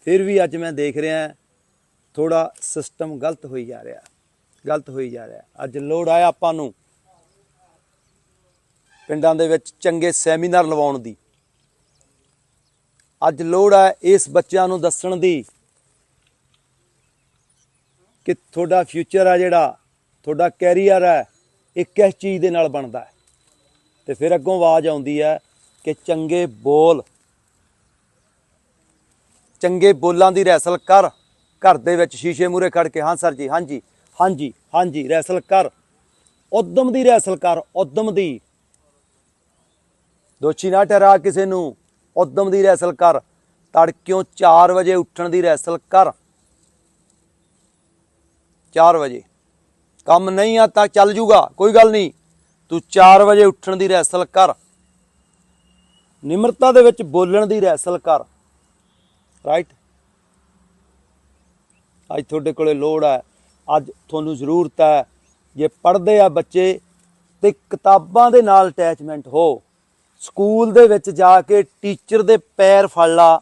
ਫਿਰ ਵੀ ਅੱਜ ਮੈਂ ਦੇਖ ਰਿਹਾ ਥੋੜਾ ਸਿਸਟਮ ਗਲਤ ਹੋਈ ਜਾ ਰਿਹਾ, ਗਲਤ ਹੋਈ ਜਾ ਰਿਹਾ। ਅੱਜ ਲੋੜ ਆਇਆ ਆਪਾਂ ਨੂੰ ਪਿੰਡਾਂ ਦੇ ਵਿੱਚ ਚੰਗੇ ਸੈਮੀਨਾਰ ਲਵਾਉਣ ਦੀ। ਅੱਜ ਲੋੜ ਹੈ ਇਸ ਬੱਚਿਆਂ ਨੂੰ ਦੱਸਣ ਦੀ ਕਿ ਤੁਹਾਡਾ ਫਿਊਚਰ ਆ ਜਿਹੜਾ, ਤੁਹਾਡਾ ਕੈਰੀਅਰ ਹੈ, ਇਹ ਕਿਸ ਚੀਜ਼ ਦੇ ਨਾਲ ਬਣਦਾ ਹੈ। ਤੇ ਫਿਰ ਅੱਗੋਂ ਆਵਾਜ਼ ਆਉਂਦੀ ਹੈ ਕਿ ਚੰਗੇ ਬੋਲ, ਚੰਗੇ ਬੋਲਾਂ ਦੀ ਰੈਸਲ ਕਰ, ਘਰ ਦੇ ਵਿੱਚ ਸ਼ੀਸ਼ੇ ਮੂਰੇ ਖੜ ਕੇ, ਹਾਂ ਸਰ ਜੀ ਹਾਂਜੀ ਹਾਂਜੀ ਹਾਂਜੀ ਰੈਸਲ ਕਰ। ਉਦਮ ਦੀ ਰੈਸਲ ਕਰ, ਉਦਮ ਦੀ। ਦੋਸ਼ੀ ਨਾ ਠਹਿਰਾ ਕਿਸੇ ਨੂੰ। ਉਦਮ ਦੀ ਰੈਸਲ ਕਰ, ਤੜਕਿਓ 4 ਵਜੇ ਉੱਠਣ ਦੀ ਰੈਸਲ ਕਰ। 4 ਵਜੇ। ਕੰਮ ਨਹੀਂ ਆ ਤਾਂ ਚੱਲ ਜੂਗਾ, ਕੋਈ ਗੱਲ ਨਹੀਂ। ਤੂੰ 4 ਵਜੇ ਉੱਠਣ ਦੀ ਰੈਸਲ ਕਰ। ਨਿਮਰਤਾ ਦੇ ਵਿੱਚ ਬੋਲਣ ਦੀ ਰੈਸਲ ਕਰ। ਰਾਈਟ ਅੱਜ ਤੁਹਾਡੇ ਕੋਲੇ ਲੋੜ ਹੈ। ਅੱਜ ਤੁਹਾਨੂੰ ਜ਼ਰੂਰਤ ਹੈ। ਜੇ ਪੜ੍ਹਦੇ ਆ ਬੱਚੇ, ਤੇ ਕਿਤਾਬਾਂ ਦੇ ਨਾਲ ਅਟੈਚਮੈਂਟ ਹੋ। ਸਕੂਲ ਦੇ ਵਿੱਚ ਜਾ ਕੇ ਟੀਚਰ ਦੇ ਪੈਰ ਫੜ ਲਾ,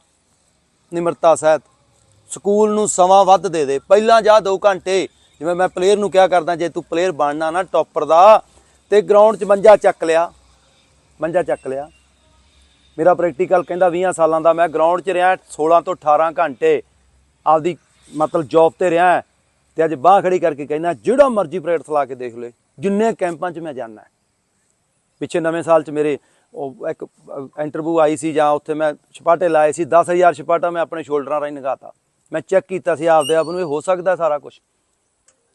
ਨਿਮਰਤਾ ਸਹਿਤ। ਸਕੂਲ ਨੂੰ ਸਮਾਂ ਵੱਧ ਦੇ ਦੇ। ਪਹਿਲਾਂ ਜਾ 2 ਘੰਟੇ, ਜਿਵੇਂ ਮੈਂ ਪਲੇਅਰ ਨੂੰ ਕਿਹਾ ਕਰਦਾ, ਜੇ ਤੂੰ ਪਲੇਅਰ ਬਣਨਾ ਨਾ ਟੌਪਰ ਦਾ, ਤੇ ਗਰਾਊਂਡ 'ਚ ਮੰਜਾ ਚੱਕ ਲਿਆ। ਮੰਜਾ ਚੱਕ ਲਿਆ। ਮੇਰਾ ਪ੍ਰੈਕਟੀਕਲ ਕਹਿੰਦਾ 20 ਸਾਲਾਂ ਦਾ, ਮੈਂ ਗਰਾਊਂਡ 'ਚ ਰਿਹਾ 16 ਤੋਂ 18 ਘੰਟੇ। ਆਪਦੀ ਮਤਲਬ ਜੌਬ ਤੇ ਰਿਹਾ। ਤੇ ਅੱਜ ਬਾਹ ਖੜੀ ਕਰਕੇ ਕਹਿੰਦਾ, ਜਿਹੜਾ ਮਰਜ਼ੀ ਪ੍ਰੈਕਟਿਸ ਲਾ ਕੇ ਦੇਖ ਲੈ, ਜਿੰਨੇ ਕੈਂਪਾਂ 'ਚ ਮੈਂ ਜਾਣਾ ਪਿੱਛੇ ਨਵੇਂ ਸਾਲ 'ਚ ਮੇਰੇ ਉਹ ਇੱਕ ਇੰਟਰਵਿਊ ਆਈ ਸੀ ਜਾਂ ਉੱਥੇ ਮੈਂ ਛਪਾਟੇ ਲਾਏ ਸੀ 10000 ਛਪਾਟਾ ਮੈਂ ਆਪਣੇ ਸ਼ੋਲਡਰਾਂ ਰਾਹੀਂ ਨਗਾਤਾ। ਮੈਂ ਚੈੱਕ ਕੀਤਾ ਸੀ ਆਪਦੇ ਆਪ ਨੂੰ, ਇਹ ਹੋ ਸਕਦਾ ਸਾਰਾ ਕੁਝ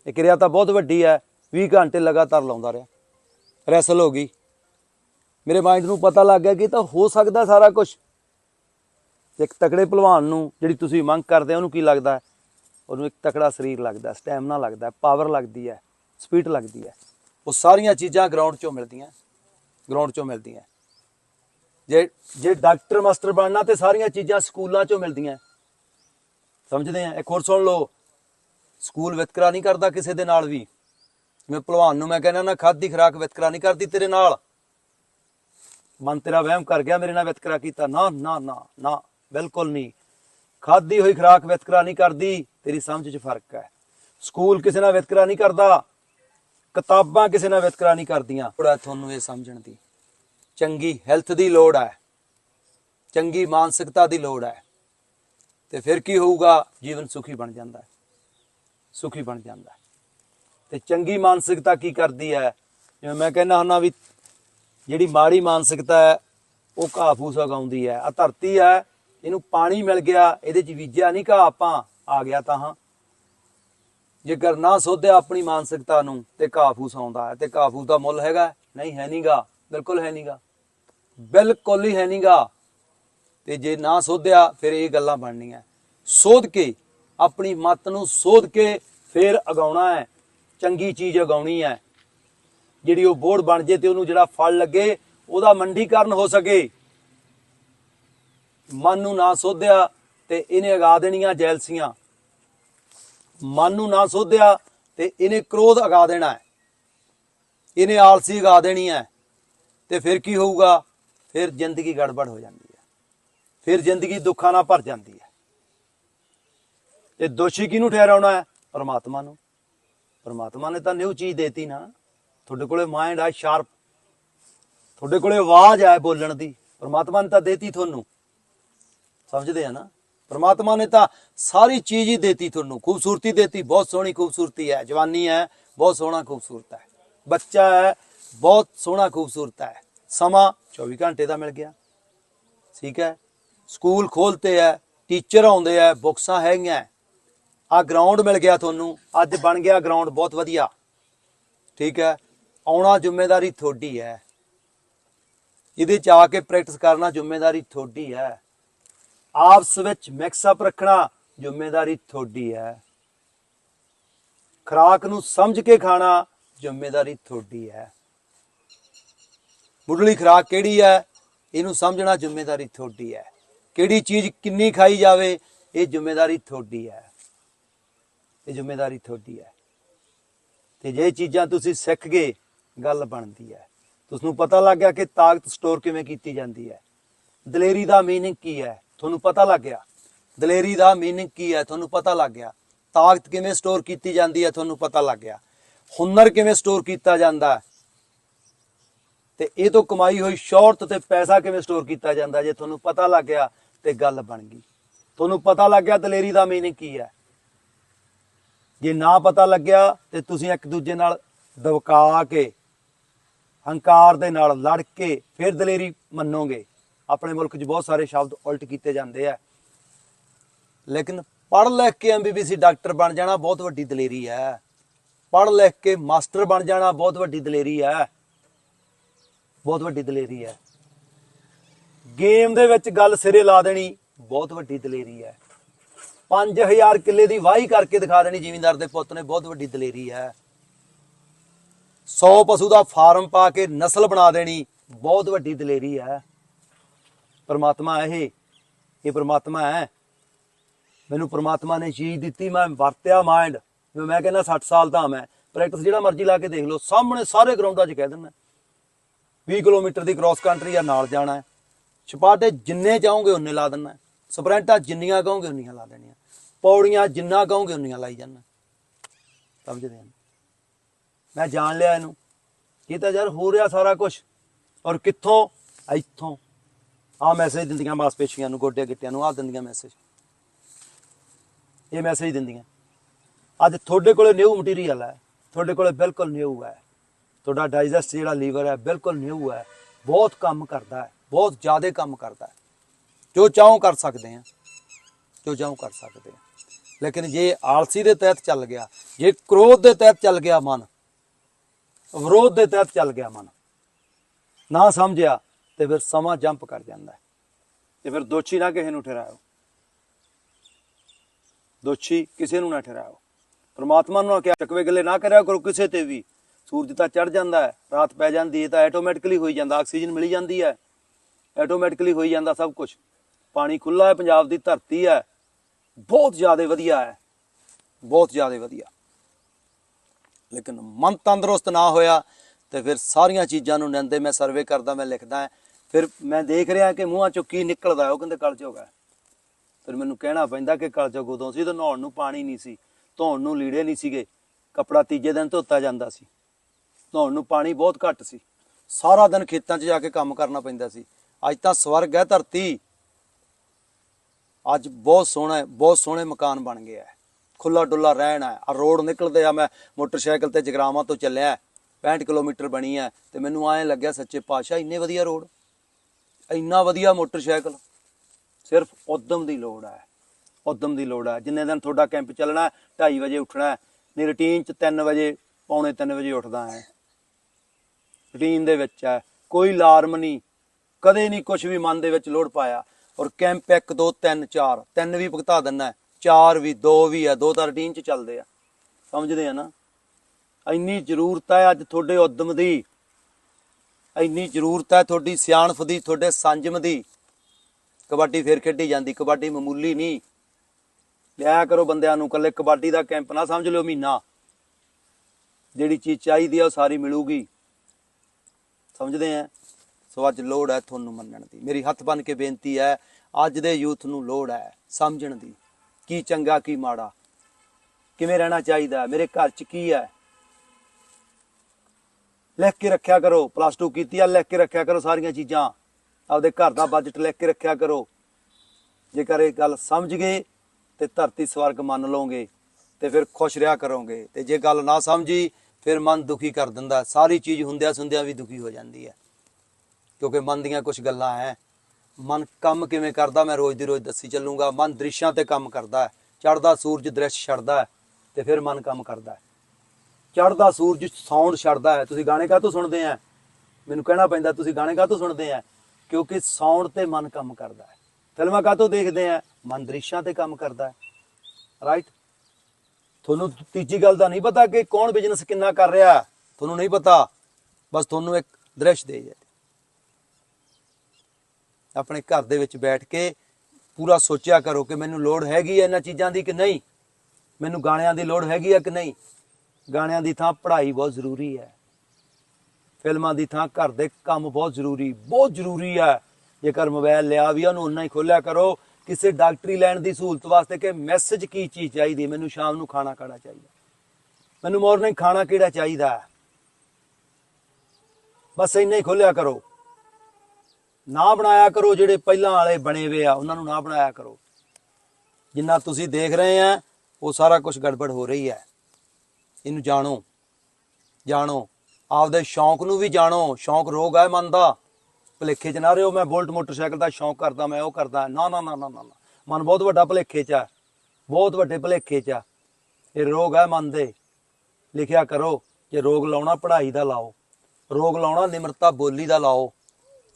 ਇਹ ਕਿਰਿਆ ਤਾਂ ਬਹੁਤ ਵੱਡੀ ਹੈ 20 ਘੰਟੇ ਲਗਾਤਾਰ ਲਾਉਂਦਾ ਰਿਹਾ। ਰੈਸਲ ਹੋ ਗਈ। ਮੇਰੇ ਮਾਈਂਡ ਨੂੰ ਪਤਾ ਲੱਗ ਗਿਆ ਕਿ ਤਾਂ ਹੋ ਸਕਦਾ ਸਾਰਾ ਕੁਝ ਇੱਕ ਤਕੜੇ ਪਹਿਲਵਾਨ ਨੂੰ ਜਿਹੜੀ ਤੁਸੀਂ ਮੰਗ ਕਰਦੇ ਹੋ, ਉਹਨੂੰ ਕੀ ਲੱਗਦਾ ਉਹਨੂੰ ਇੱਕ ਤਕੜਾ ਸਰੀਰ ਲੱਗਦਾ ਸਟੈਮਨਾ ਲੱਗਦਾ ਪਾਵਰ ਲੱਗਦੀ ਹੈ ਸਪੀਡ ਲੱਗਦੀ ਹੈ। ਉਹ ਸਾਰੀਆਂ ਚੀਜ਼ਾਂ ਗਰਾਊਂਡ 'ਚੋਂ ਮਿਲਦੀਆਂ ਗਰਾਊਂਡ 'ਚੋਂ ਮਿਲਦੀਆਂ। ਜੇ ਜੇ ਡਾਕਟਰ ਮਾਸਟਰ ਬਣਨਾ ਤੇ ਸਾਰੀਆਂ ਚੀਜ਼ਾਂ ਸਕੂਲਾਂ 'ਚੋਂ ਮਿਲਦੀਆਂ। ਸਮਝਦੇ ਆ? ਇੱਕ ਹੋਰ ਸੁਣ ਲਓ। ਸਕੂਲ ਵਿਤਕਰਾ ਨਹੀਂ ਕਰਦਾ ਕਿਸੇ ਦੇ ਨਾਲ ਵੀ। ਜਿਵੇਂ ਪਹਿਲਵਾਨ ਨੂੰ ਮੈਂ ਕਹਿੰਦਾ ਨਾ ਖਾਦੀ ਖਰਾਕ ਵਿਤਕਰਾ ਨਹੀਂ ਕਰਦੀ ਤੇਰੇ ਨਾਲ। ਮਨ ਤੇਰਾ ਵਹਿਮ ਕਰ ਗਿਆ, ਮੇਰੇ ਨਾਲ ਵਿਤਕਰਾ ਕੀਤਾ। ਨਾ ਨਾ ਨਾ ਨਾ, ਬਿਲਕੁਲ ਨਹੀਂ। ਖਾਦੀ ਹੋਈ ਖਰਾਕ ਵਿਤਕਰਾ ਨਹੀਂ ਕਰਦੀ, ਤੇਰੀ ਸਮਝ 'ਚ ਫ਼ਰਕ ਹੈ। ਸਕੂਲ ਕਿਸੇ ਨਾਲ ਵਿਤਕਰਾ ਨਹੀਂ ਕਰਦਾ, ਕਿਤਾਬਾਂ ਕਿਸੇ ਨਾਲ ਵਿਤਕਰਾ ਨਹੀਂ ਕਰਦੀਆਂ। ਥੋੜਾ ਤੁਹਾਨੂੰ ਇਹ ਸਮਝਣ ਦੀ। ਚੰਗੀ ਹੈਲਥ ਦੀ ਲੋੜ ਹੈ। ਚੰਗੀ ਮਾਨਸਿਕਤਾ ਦੀ ਲੋੜ ਹੈ। ਤੇ ਫਿਰ ਕੀ ਹੋਊਗਾ? ਜੀਵਨ ਸੁਖੀ ਬਣ ਜਾਂਦਾ ਹੈ। ਸੁਖੀ ਬਣ ਜਾਂਦਾ ਹੈ। ਤੇ ਚੰਗੀ ਮਾਨਸਿਕਤਾ ਕੀ ਕਰਦੀ ਹੈ? ਜਿਵੇਂ ਮੈਂ ਕਹਿੰਦਾ ਹੁੰਨਾ ਵੀ ਜਿਹੜੀ ਮਾੜੀ ਮਾਨਸਿਕਤਾ ਹੈ, ਉਹ ਘਾਹ ਫੂਸ ਉਗਾਉਂਦੀ ਹੈ। ਆ ਧਰਤੀ ਹੈ, ਇਹਨੂੰ ਪਾਣੀ ਮਿਲ ਗਿਆ, ਇਹਦੇ ਚ ਬੀਜਿਆ ਨਹੀਂ ਘਾਹ, ਆਪਾਂ ਆ ਗਿਆ ਤਾਂ ਹਾਂ। ਜੇਕਰ ਨਾ ਸੋਧਿਆ ਆਪਣੀ ਮਾਨਸਿਕਤਾ ਨੂੰ, ਤੇ ਘਾਹ ਫੂਸ ਆਉਂਦਾ ਹੈ। ਤੇ ਘਾਹ ਫੂਸ ਦਾ ਮੁੱਲ ਹੈਗਾ ਨਹੀਂ, ਹੈ ਨਹੀਂਗਾ ਬਿਲਕੁਲ ਹੈ ਨਹੀਂਗਾ ਬਿਲਕੁਲ ਹੀ ਹੈ ਨਹੀਂਗਾ ਤੇ ਜੇ ਨਾ ਸੋਧਿਆ, ਫਿਰ ਇਹ ਗੱਲਾਂ ਬਣਨੀਆਂ। ਸੋਧ ਕੇ, ਆਪਣੀ ਮਤ ਨੂੰ ਸੋਧ ਕੇ ਫਿਰ ਅਗਾਉਣਾ ਹੈ। ਚੰਗੀ ਚੀਜ਼ ਅਗਾਉਣੀ ਹੈ। ਜਿਹੜੀ ਉਹ ਬੋਰਡ ਬਣ ਜੇ ਤੇ ਉਹਨੂੰ ਜਿਹੜਾ ਫਲ ਲੱਗੇ, ਉਹਦਾ ਮੰਡੀਕਰਨ ਹੋ ਸਕੇ। ਮਨ ਨੂੰ ਨਾ ਸੋਧਿਆ ਤੇ ਇਹਨੇ ਅਗਾ ਦੇਣੀਆਂ ਜੈਲਸੀਆਂ। ਮਨ ਨੂੰ ਨਾ ਸੋਧਿਆ ਤੇ ਇਹਨੇ ਕ੍ਰੋਧ ਅਗਾ ਦੇਣਾ ਹੈ। ਇਹਨੇ ਆਲਸੀ ਅਗਾ ਦੇਣੀ ਹੈ। ਤੇ ਫਿਰ ਕੀ ਹੋਊਗਾ? ਫਿਰ ਜ਼ਿੰਦਗੀ ਗੜਬੜ ਹੋ ਜਾਂਦੀ ਹੈ। ਫਿਰ ਜ਼ਿੰਦਗੀ ਦੁੱਖਾਂ ਨਾਲ ਭਰ ਜਾਂਦੀ ਹੈ। ਤੇ ਦੋਸ਼ੀ ਕਿਹਨੂੰ ਠਹਿਰਾਉਣਾ ਹੈ? ਪਰਮਾਤਮਾ ਨੂੰ। ਪਰਮਾਤਮਾ ਨੇ ਤਾਂ ਨਿਊ ਚੀਜ਼ ਦੇਤੀ ਨਾ। ਤੁਹਾਡੇ ਕੋਲੇ ਮਾਈਂਡ ਆ ਸ਼ਾਰਪ ਤੁਹਾਡੇ ਕੋਲੇ ਆਵਾਜ਼ ਆ ਬੋਲਣ ਦੀ। ਪਰਮਾਤਮਾ ਨੇ ਤਾਂ ਦੇਤੀ ਤੁਹਾਨੂੰ। ਸਮਝਦੇ ਆ ਨਾ? ਪਰਮਾਤਮਾ ਨੇ ਤਾਂ ਸਾਰੀ ਚੀਜ਼ ਹੀ ਦੇਤੀ ਤੁਹਾਨੂੰ। ਖੂਬਸੂਰਤੀ ਦੇਤੀ। ਬਹੁਤ ਸੋਹਣੀ ਖੂਬਸੂਰਤੀ ਹੈ। ਜਵਾਨੀ ਹੈ। ਬਹੁਤ ਸੋਹਣਾ ਖੂਬਸੂਰਤ ਹੈ। ਬੱਚਾ ਹੈ। ਬਹੁਤ ਸੋਹਣਾ ਖੂਬਸੂਰਤ ਹੈ। ਸਮਾਂ 24 ਘੰਟੇ ਦਾ ਮਿਲ ਗਿਆ। ਠੀਕ ਹੈ। ਸਕੂਲ ਖੋਲਤੇ ਹੈ, ਟੀਚਰ ਆਉਂਦੇ ਆ ਬੁਕਸਾਂ ਹੈਗੀਆਂ। ਆ ਗਰਾਊਂਡ ਮਿਲ ਗਿਆ ਤੁਹਾਨੂੰ। ਅੱਜ ਬਣ ਗਿਆ ਗਰਾਊਂਡ ਬਹੁਤ ਵਧੀਆ। ਠੀਕ ਹੈ। ਆਉਣਾ ਜ਼ਿੰਮੇਵਾਰੀ ਤੁਹਾਡੀ ਹੈ। ਇਹਦੇ ਚ ਆ ਕੇ ਪ੍ਰੈਕਟਿਸ ਕਰਨਾ ਜ਼ਿੰਮੇਵਾਰੀ ਤੁਹਾਡੀ ਹੈ। ਆਪਸ ਵਿੱਚ ਮਿਕਸ ਅਪ ਰੱਖਣਾ ਜ਼ਿੰਮੇਵਾਰੀ ਤੁਹਾਡੀ ਹੈ। ਖਰਾਕ ਨੂੰ ਸਮਝ ਕੇ ਖਾਣਾ ਜ਼ਿੰਮੇਵਾਰੀ ਤੁਹਾਡੀ ਹੈ। ਮੁੱਢਲੀ ਖਰਾਕ ਕਿਹੜੀ ਹੈ? ਇਹਨੂੰ ਸਮਝਣਾ ਜ਼ਿੰਮੇਵਾਰੀ ਤੁਹਾਡੀ ਹੈ। ਕਿਹੜੀ ਚੀਜ਼ ਕਿੰਨੀ ਖਾਈ ਜਾਵੇ, ਇਹ ਜ਼ਿੰਮੇਵਾਰੀ ਤੁਹਾਡੀ ਹੈ। ਇਹ ਜ਼ਿੰਮੇਵਾਰੀ ਤੁਹਾਡੀ ਹੈ। ਤੇ ਜੇ ਚੀਜ਼ਾਂ ਤੁਸੀਂ ਸਿੱਖ ਗਏ, ਗੱਲ ਬਣਦੀ ਹੈ। ਤੁਹਾਨੂੰ ਪਤਾ ਲੱਗ ਗਿਆ ਕਿ ਤਾਕਤ ਸਟੋਰ ਕਿਵੇਂ ਕੀਤੀ ਜਾਂਦੀ ਹੈ। ਦਲੇਰੀ ਦਾ ਮੀਨਿੰਗ ਕੀ ਹੈ? ਤੁਹਾਨੂੰ ਪਤਾ ਲੱਗ ਗਿਆ। ਦਲੇਰੀ ਦਾ ਮੀਨਿੰਗ ਕੀ ਹੈ? ਤੁਹਾਨੂੰ ਪਤਾ ਲੱਗ ਗਿਆ। ਤਾਕਤ ਕਿਵੇਂ ਸਟੋਰ ਕੀਤੀ ਜਾਂਦੀ ਹੈ? ਤੁਹਾਨੂੰ ਪਤਾ ਲੱਗ ਗਿਆ। ਹੁਨਰ ਕਿਵੇਂ ਸਟੋਰ ਕੀਤਾ ਜਾਂਦਾ ਹੈ? ਤੇ ਇਹ ਤੋਂ ਕਮਾਈ ਹੋਈ ਸ਼ੌਹਰਤ ਤੇ ਪੈਸਾ ਕਿਵੇਂ ਸਟੋਰ ਕੀਤਾ ਜਾਂਦਾ ਜੇ ਤੁਹਾਨੂੰ ਪਤਾ ਲੱਗ ਗਿਆ ਤੇ ਗੱਲ ਬਣ ਗਈ। ਤੁਹਾਨੂੰ ਪਤਾ ਲੱਗ ਗਿਆ ਦਲੇਰੀ ਦਾ ਮੀਨਿੰਗ ਕੀ ਹੈ? ਜੇ ਨਾ ਪਤਾ ਲੱਗਿਆ ਤੇ ਤੁਸੀਂ ਇੱਕ ਦੂਜੇ ਨਾਲ ਦਬਕਾ ਕੇ, ਹੰਕਾਰ ਦੇ ਨਾਲ ਲੜ ਕੇ ਫਿਰ ਦਲੇਰੀ ਮੰਨੋਗੇ। ਆਪਣੇ ਮੁਲਕ 'ਚ ਬਹੁਤ ਸਾਰੇ ਸ਼ਬਦ ਉਲਟ ਕੀਤੇ ਜਾਂਦੇ ਆ। ਲੇਕਿਨ ਪੜ੍ਹ ਲਿਖ ਕੇ ਐਮਬੀਬੀਸੀ ਡਾਕਟਰ ਬਣ ਜਾਣਾ ਬਹੁਤ ਵੱਡੀ ਦਲੇਰੀ ਹੈ। ਪੜ੍ਹ ਲਿਖ ਕੇ ਮਾਸਟਰ ਬਣ ਜਾਣਾ ਬਹੁਤ ਵੱਡੀ ਦਲੇਰੀ ਹੈ। ਬਹੁਤ ਵੱਡੀ ਦਲੇਰੀ ਹੈ। ਗੇਮ ਦੇ ਵਿੱਚ ਗੱਲ ਸਿਰੇ ਲਾ ਦੇਣੀ ਬਹੁਤ ਵੱਡੀ ਦਲੇਰੀ ਹੈ। 5000 ਕਿੱਲੇ ਦੀ ਵਾਹੀ ਕਰਕੇ ਦਿਖਾ ਦੇਣੀ ਜ਼ਿਮੀਂਦਾਰ ਦੇ ਪੁੱਤ ਨੇ, ਬਹੁਤ ਵੱਡੀ ਦਲੇਰੀ ਹੈ। 100 ਪਸ਼ੂ ਦਾ ਫਾਰਮ ਪਾ ਕੇ ਨਸਲ ਬਣਾ ਦੇਣੀ ਬਹੁਤ ਵੱਡੀ ਦਲੇਰੀ ਹੈ। ਪਰਮਾਤਮਾ ਇਹ ਇਹ ਪਰਮਾਤਮਾ ਹੈ। ਮੈਨੂੰ ਪਰਮਾਤਮਾ ਨੇ ਚੀਜ਼ ਦਿੱਤੀ, ਮੈਂ ਵਰਤਿਆ ਮਾਈਂਡ ਮੈਂ ਕਹਿੰਦਾ 60 ਸਾਲ ਦਾ ਮੈਂ। ਪ੍ਰੈਕਟਿਸ ਜਿਹੜਾ ਮਰਜ਼ੀ ਲਾ ਕੇ ਦੇਖ ਲਓ, ਸਾਹਮਣੇ ਸਾਰੇ ਗਰਾਊਂਡਾਂ 'ਚ ਕਹਿ ਦਿੰਦਾ। 20 ਕਿਲੋਮੀਟਰ ਦੀ ਕ੍ਰਾਸ ਕੰਟਰੀ ਆ, ਨਾਲ ਜਾਣਾ ਹੈ। ਛਪਾਟੇ ਜਿੰਨੇ ਚਾਹੋਗੇ ਉਨੇ ਲਾ ਦੇਣਾ ਸਪਰੈਂਟਾਂ ਜਿੰਨੀਆਂ ਕਹੋਗੇ, ਉਨੀਆਂ ਲਾ ਦੇਣੀਆਂ। ਪੌੜੀਆਂ ਜਿੰਨਾ ਕਹੋਗੇ, ਉਨੀਆਂ ਲਾਈ ਜਾਣਾ ਸਮਝਦੇ ਆ ਮੈਂ ਜਾਣ ਲਿਆ ਇਹਨੂੰ। ਇਹ ਤਾਂ ਯਾਰ ਹੋ ਰਿਹਾ ਸਾਰਾ ਕੁਝ ਔਰ ਕਿੱਥੋਂ? ਇੱਥੋਂ। ਆਹ ਮੈਸੇਜ ਦਿੰਦੀਆਂ ਮਾਸਪੇਸ਼ੀਆਂ ਨੂੰ ਗੋਡੇ ਗਿੱਟਿਆਂ ਨੂੰ, ਆਹ ਦਿੰਦੀਆਂ ਮੈਸੇਜ ਇਹ ਮੈਸੇਜ ਦਿੰਦੀਆਂ। ਅੱਜ ਤੁਹਾਡੇ ਕੋਲੇ ਨਿਊ ਮਟੀਰੀਅਲ ਹੈ। ਤੁਹਾਡੇ ਕੋਲੇ ਬਿਲਕੁਲ ਨਿਊ ਹੈ। ਤੁਹਾਡਾ ਡਾਈਜੈਸਟ ਜਿਹੜਾ ਲੀਵਰ ਹੈ ਬਿਲਕੁਲ ਨਿਊ ਹੈ, ਬਹੁਤ ਕੰਮ ਕਰਦਾ ਹੈ, ਬਹੁਤ ਜ਼ਿਆਦਾ ਕੰਮ ਕਰਦਾ ਹੈ। ਜੋ ਚਾਹੋ ਕਰ ਸਕਦੇ ਆ ਜੋ ਚਾਹੋ ਕਰ ਸਕਦੇ ਆ ਲੇਕਿਨ ਜੇ ਆਲਸੀ ਦੇ ਤਹਿਤ ਚੱਲ ਗਿਆ, ਜੇ ਕ੍ਰੋਧ ਦੇ ਤਹਿਤ ਚੱਲ ਗਿਆ ਮਨ, ਵਿਰੋਧ ਦੇ ਤਹਿਤ ਚੱਲ ਗਿਆ ਮਨ, ਨਾ ਸਮਝਿਆ ਤੇ ਫਿਰ ਸਮਾਂ ਜੰਪ ਕਰ ਜਾਂਦਾ ਹੈ। ਤੇ ਫਿਰ ਦੋਸ਼ੀ ਨਾ ਕਿਸੇ ਨੂੰ ਠਹਿਰਾਓ ਦੋਸ਼ੀ ਕਿਸੇ ਨੂੰ ਨਾ ਠਹਿਰਾਓ ਪਰਮਾਤਮਾ ਨੂੰ ਕਿਹਾ ਚੱਕਵੇ ਗੱਲੇ ਨਾ ਕਰਿਆ ਕਰੋ ਕਿਸੇ ਤੇ ਵੀ। ਸੂਰਜ ਤਾਂ ਚੜ ਜਾਂਦਾ ਹੈ, ਰਾਤ ਪੈ ਜਾਂਦੀ ਹੈ ਤਾਂ ਆਟੋਮੈਟਿਕਲੀ ਹੋਈ ਜਾਂਦਾ ਆਕਸੀਜਨ ਮਿਲੀ ਜਾਂਦੀ ਹੈ ਆਟੋਮੈਟਿਕਲੀ ਹੋਈ ਜਾਂਦਾ ਸਭ ਕੁਝ ਪਾਣੀ ਖੁੱਲਾ ਹੈ, ਪੰਜਾਬ ਦੀ ਧਰਤੀ ਹੈ, ਬਹੁਤ ਜ਼ਿਆਦਾ ਵਧੀਆ ਹੈ, ਬਹੁਤ ਜ਼ਿਆਦਾ ਵਧੀਆ। ਲੇਕਿਨ ਮਨ ਤੰਦਰੁਸਤ ਨਾ ਹੋਇਆ ਤੇ ਫਿਰ ਸਾਰੀਆਂ ਚੀਜ਼ਾਂ ਨੂੰ ਨਿੰਦੇ ਮੈਂ ਸਰਵੇ ਕਰਦਾ, ਮੈਂ ਲਿਖਦਾ ਫਿਰ ਮੈਂ ਦੇਖ ਰਿਹਾ ਕਿ ਮੂੰਹਾਂ ਚੋਂ ਕੀ ਨਿਕਲਦਾ ਉਹ ਕਹਿੰਦੇ ਕਲਯੁਗ ਹੈ। ਫਿਰ ਮੈਨੂੰ ਕਹਿਣਾ ਪੈਂਦਾ ਕਿ ਕਲ ਕਲਯੁਗ ਉਦੋਂ ਸੀ ਤਾਂ ਨਹਾਉਣ ਨੂੰ ਪਾਣੀ ਨਹੀਂ ਸੀ, ਧੋਣ ਨੂੰ ਲੀੜੇ ਨਹੀਂ ਸੀਗੇ, ਕੱਪੜਾ ਤੀਜੇ ਦਿਨ ਧੋਤਾ ਜਾਂਦਾ ਸੀ। ਨਹਾਉਣ ਨੂੰ ਪਾਣੀ ਬਹੁਤ ਘੱਟ ਸੀ। ਸਾਰਾ ਦਿਨ ਖੇਤਾਂ 'ਚ ਜਾ ਕੇ ਕੰਮ ਕਰਨਾ ਪੈਂਦਾ ਸੀ। ਅੱਜ ਤਾਂ ਸਵਰਗ ਹੈ ਧਰਤੀ। ਅੱਜ ਬਹੁਤ ਸੋਹਣਾ ਹੈ, ਬਹੁਤ ਸੋਹਣੇ ਮਕਾਨ ਬਣ ਗਏ ਹੈ। ਖੁੱਲਾ ਡੁੱਲਾ ਰਹਿਣਾ ਹੈ ਆ ਰੋਡ ਨਿਕਲਦੇ ਆ, ਮੈਂ ਮੋਟਰਸਾਈਕਲ ਤੇ ਜਗਰਾਵਾਂ ਤੋਂ ਚੱਲਿਆ 65 ਕਿਲੋਮੀਟਰ ਬਣੀ ਹੈ ਤੇ ਮੈਨੂੰ ਐਂ ਲੱਗਿਆ ਸੱਚੇ ਪਾਤਸ਼ਾਹ, ਇੰਨੇ ਵਧੀਆ ਰੋਡ। ਇੰਨਾ ਵਧੀਆ ਮੋਟਰਸਾਈਕਲ। ਸਿਰਫ ਉਦਮ ਦੀ ਲੋੜ ਹੈ। ਉਦਮ ਦੀ ਲੋੜ ਹੈ। ਜਿੰਨੇ ਦਿਨ ਤੁਹਾਡਾ ਕੈਂਪ ਚੱਲਣਾ 2:30 ਵਜੇ ਉੱਠਣਾ ਹੈ। ਨਹੀਂ ਰੁਟੀਨ ਚ 3 ਵਜੇ, ਪੌਣੇ 3 ਵਜੇ ਉੱਠਦਾ ਹੈ। ਰੂਟੀਨ ਦੇ ਵਿੱਚ ਹੈ। ਕੋਈ ਅਲਾਰਮ ਨਹੀਂ। ਕਦੇ ਨਹੀਂ ਕੁਝ ਵੀ ਮਨ ਦੇ ਵਿੱਚ ਲੋੜ ਪਾਇਆ। ਔਰ ਕੈਂਪ 1 2 3 4 ਤਿੰਨ ਵੀ ਭੁਗਤਾ ਦਿੰਨਾ ਚਾਰ ਵੀ, ਦੋ ਵੀ ਹੈ। ਦੋ ਤਾਂ ਰੂਟੀਨ ਚ ਚੱਲਦੇ ਆ। ਸਮਝਦੇ ਆ ਨਾ? ਇੰਨੀ ਜ਼ਰੂਰਤ ਹੈ ਅੱਜ ਤੁਹਾਡੇ ਉਦਮ ਦੀ। ਇੰਨੀ ਜ਼ਰੂਰਤ ਹੈ ਤੁਹਾਡੀ ਸਿਆਣਫ ਦੀ, ਤੁਹਾਡੇ ਸੰਜਮ ਦੀ। ਕਬੱਡੀ ਫੇਰ ਖੇਡੀ ਜਾਂਦੀ। ਕਬੱਡੀ ਮਾਮੂਲੀ ਨਹੀਂ। ਲਿਆ ਕਰੋ ਬੰਦਿਆਂ ਨੂੰ ਕੱਲੇ ਕਬੱਡੀ ਦਾ ਕੈਂਪ ਨਾ ਸਮਝ ਲਿਓ ਮਹੀਨਾ। ਜਿਹੜੀ ਚੀਜ਼ ਚਾਹੀਦੀ ਆ ਉਹ ਸਾਰੀ ਮਿਲੂਗੀ। ਸਮਝਦੇ ਆ। ਸੋ ਅੱਜ ਲੋੜ ਹੈ ਤੁਹਾਨੂੰ ਮੰਨਣ ਦੀ। ਮੇਰੀ ਹੱਥ ਬੰਨ ਕੇ ਬੇਨਤੀ ਹੈ, ਅੱਜ ਦੇ ਯੂਥ ਨੂੰ ਲੋੜ ਹੈ ਸਮਝਣ ਦੀ। ਕੀ ਚੰਗਾ, ਕੀ ਮਾੜਾ। ਕਿਵੇਂ ਰਹਿਣਾ ਚਾਹੀਦਾ ਮੇਰੇ ਘਰ 'ਚ ਕੀ ਹੈ? ਲਿਖ ਕੇ ਰੱਖਿਆ ਕਰੋ। ਪਲੱਸ 2 ਕੀਤੀ ਆ, ਲਿਖ ਕੇ ਰੱਖਿਆ ਕਰੋ ਸਾਰੀਆਂ ਚੀਜ਼ਾਂ। ਆਪਦੇ ਘਰ ਦਾ ਬਜਟ ਲਿਖ ਕੇ ਰੱਖਿਆ ਕਰੋ। ਜੇਕਰ ਇਹ ਗੱਲ ਸਮਝ ਗਏ ਤੇ ਧਰਤੀ ਸਵਰਗ ਮੰਨ ਲਓਗੇ ਤੇ ਫਿਰ ਖੁਸ਼ ਰਿਹਾ ਕਰੋਗੇ। ਤੇ ਜੇ ਗੱਲ ਨਾ ਸਮਝੀ ਫਿਰ ਮਨ ਦੁਖੀ ਕਰ ਦਿੰਦਾ। ਸਾਰੀ ਚੀਜ਼ ਹੁੰਦਿਆਂ ਸੁੰਦਿਆਂ ਵੀ ਦੁਖੀ ਹੋ ਜਾਂਦੀ ਹੈ। ਕਿਉਂਕਿ ਮਨ ਦੀਆਂ ਕੁਝ ਗੱਲਾਂ ਹੈ। ਮਨ ਕੰਮ ਕਿਵੇਂ ਕਰਦਾ ਮੈਂ ਰੋਜ਼ ਦੀ ਰੋਜ਼ ਦੱਸੀ ਚੱਲੂਗਾ। ਮਨ ਦ੍ਰਿਸ਼ਾਂ ਤੇ ਕੰਮ ਕਰਦਾ ਹੈ। ਚੜਦਾ ਸੂਰਜ ਦ੍ਰਿਸ਼ ਛੱਡਦਾ ਹੈ ਤੇ ਫਿਰ ਮਨ ਕੰਮ ਕਰਦਾ ਹੈ। ਚੜਦਾ ਸੂਰਜ ਸਾਊਂਡ ਛੱਡਦਾ ਹੈ। ਤੁਸੀਂ ਗਾਣੇ ਕਾਹਤੋਂ ਸੁਣਦੇ ਆ? ਮੈਨੂੰ ਕਹਿਣਾ ਪੈਂਦਾ, ਤੁਸੀਂ ਗਾਣੇ ਕਾਹਤੋਂ ਸੁਣਦੇ ਆ? ਕਿਉਂਕਿ ਸਾਊਂਡ ਤੇ ਮਨ ਕੰਮ ਕਰਦਾ ਹੈ। ਫਿਲਮਾਂ ਕਾਹਤੋਂ ਦੇਖਦੇ ਆ? ਮਨ ਦ੍ਰਿਸ਼ਾਂ ਤੇ ਕੰਮ ਕਰਦਾ ਹੈ। ਰਾਈਟ ਤੁਹਾਨੂੰ ਤੀਜੀ ਗੱਲ ਦਾ ਨਹੀਂ ਪਤਾ ਕਿ ਕੌਣ ਬਿਜ਼ਨਸ ਕਿੰਨਾ ਕਰ ਰਿਹਾ। ਤੁਹਾਨੂੰ ਨਹੀਂ ਪਤਾ। ਬਸ ਤੁਹਾਨੂੰ ਇੱਕ ਦ੍ਰਿਸ਼ ਦੇ ਜਾ ਆਪਣੇ ਘਰ ਦੇ ਵਿੱਚ ਬੈਠ ਕੇ ਪੂਰਾ ਸੋਚਿਆ ਕਰੋ ਕਿ ਮੈਨੂੰ ਲੋੜ ਹੈਗੀ ਹੈ ਇਹਨਾਂ ਚੀਜ਼ਾਂ ਦੀ ਕਿ ਨਹੀਂ। ਮੈਨੂੰ ਗਾਣਿਆਂ ਦੀ ਲੋੜ ਹੈਗੀ ਹੈ ਕਿ ਨਹੀਂ। ਗਾਣਿਆਂ ਦੀ ਥਾਂ ਪੜ੍ਹਾਈ ਬਹੁਤ ਜ਼ਰੂਰੀ ਹੈ। ਫਿਲਮਾਂ ਦੀ ਥਾਂ ਘਰ ਦੇ ਕੰਮ ਬਹੁਤ ਜ਼ਰੂਰੀ ਬਹੁਤ ਜ਼ਰੂਰੀ ਹੈ। ਜੇਕਰ ਮੋਬਾਈਲ ਲਿਆ ਵੀ ਆ, ਉਹਨੂੰ ਉਨਾ ਹੀ ਖੋਲਿਆ ਕਰੋ। ਕਿਸੇ ਡਾਕਟਰੀ ਲੈਣ ਦੀ ਸਹੂਲਤ ਵਾਸਤੇ ਕਿ ਮੈਸੇਜ ਕੀ ਚੀਜ਼ ਚਾਹੀਦੀ ਮੈਨੂੰ ਸ਼ਾਮ ਨੂੰ ਖਾਣਾ ਖਾਣਾ ਚਾਹੀਦਾ? ਮੈਨੂੰ ਮਾਰਨਿੰਗ ਖਾਣਾ ਕਿਹੜਾ ਚਾਹੀਦਾ? ਹੈ? ਬਸ ਇੰਨਾ ਹੀ ਖੋਲਿਆ ਕਰੋ। ਨਾ ਬਣਾਇਆ ਕਰੋ ਜਿਹੜੇ ਪਹਿਲਾਂ ਵਾਲੇ ਬਣੇ ਹੋਏ ਆ, ਉਹਨਾਂ ਨੂੰ ਨਾ ਬਣਾਇਆ ਕਰੋ। ਜਿੰਨਾ ਤੁਸੀਂ ਦੇਖ ਰਹੇ ਆ, ਉਹ ਸਾਰਾ ਕੁਝ ਗੜਬੜ ਹੋ ਰਹੀ ਹੈ। ਇਹਨੂੰ ਜਾਣੋ ਜਾਣੋ। ਆਪਦੇ ਸ਼ੌਂਕ ਨੂੰ ਵੀ ਜਾਣੋ। ਸ਼ੌਂਕ ਰੋਗ ਹੈ ਮਨ ਦਾ। ਭੁਲੇਖੇ 'ਚ ਨਾ ਰਿਓ ਮੈਂ ਬੁਲਟ ਮੋਟਰਸਾਈਕਲ ਦਾ ਸ਼ੌਂਕ ਕਰਦਾ, ਮੈਂ ਉਹ ਕਰਦਾ। ਨਾ ਨਾ ਨਾ ਨਾ ਨਾ ਮਨ ਬਹੁਤ ਵੱਡਾ ਭੁਲੇਖੇ 'ਚ ਆ। ਬਹੁਤ ਵੱਡੇ ਭੁਲੇਖੇ 'ਚ ਆ। ਇਹ ਰੋਗ ਹੈ ਮਨ ਦੇ। ਲਿਖਿਆ ਕਰੋ, ਜੇ ਰੋਗ ਲਾਉਣਾ, ਪੜ੍ਹਾਈ ਦਾ ਲਾਓ। ਰੋਗ ਲਾਉਣਾ, ਨਿਮਰਤਾ ਬੋਲੀ ਦਾ ਲਾਓ।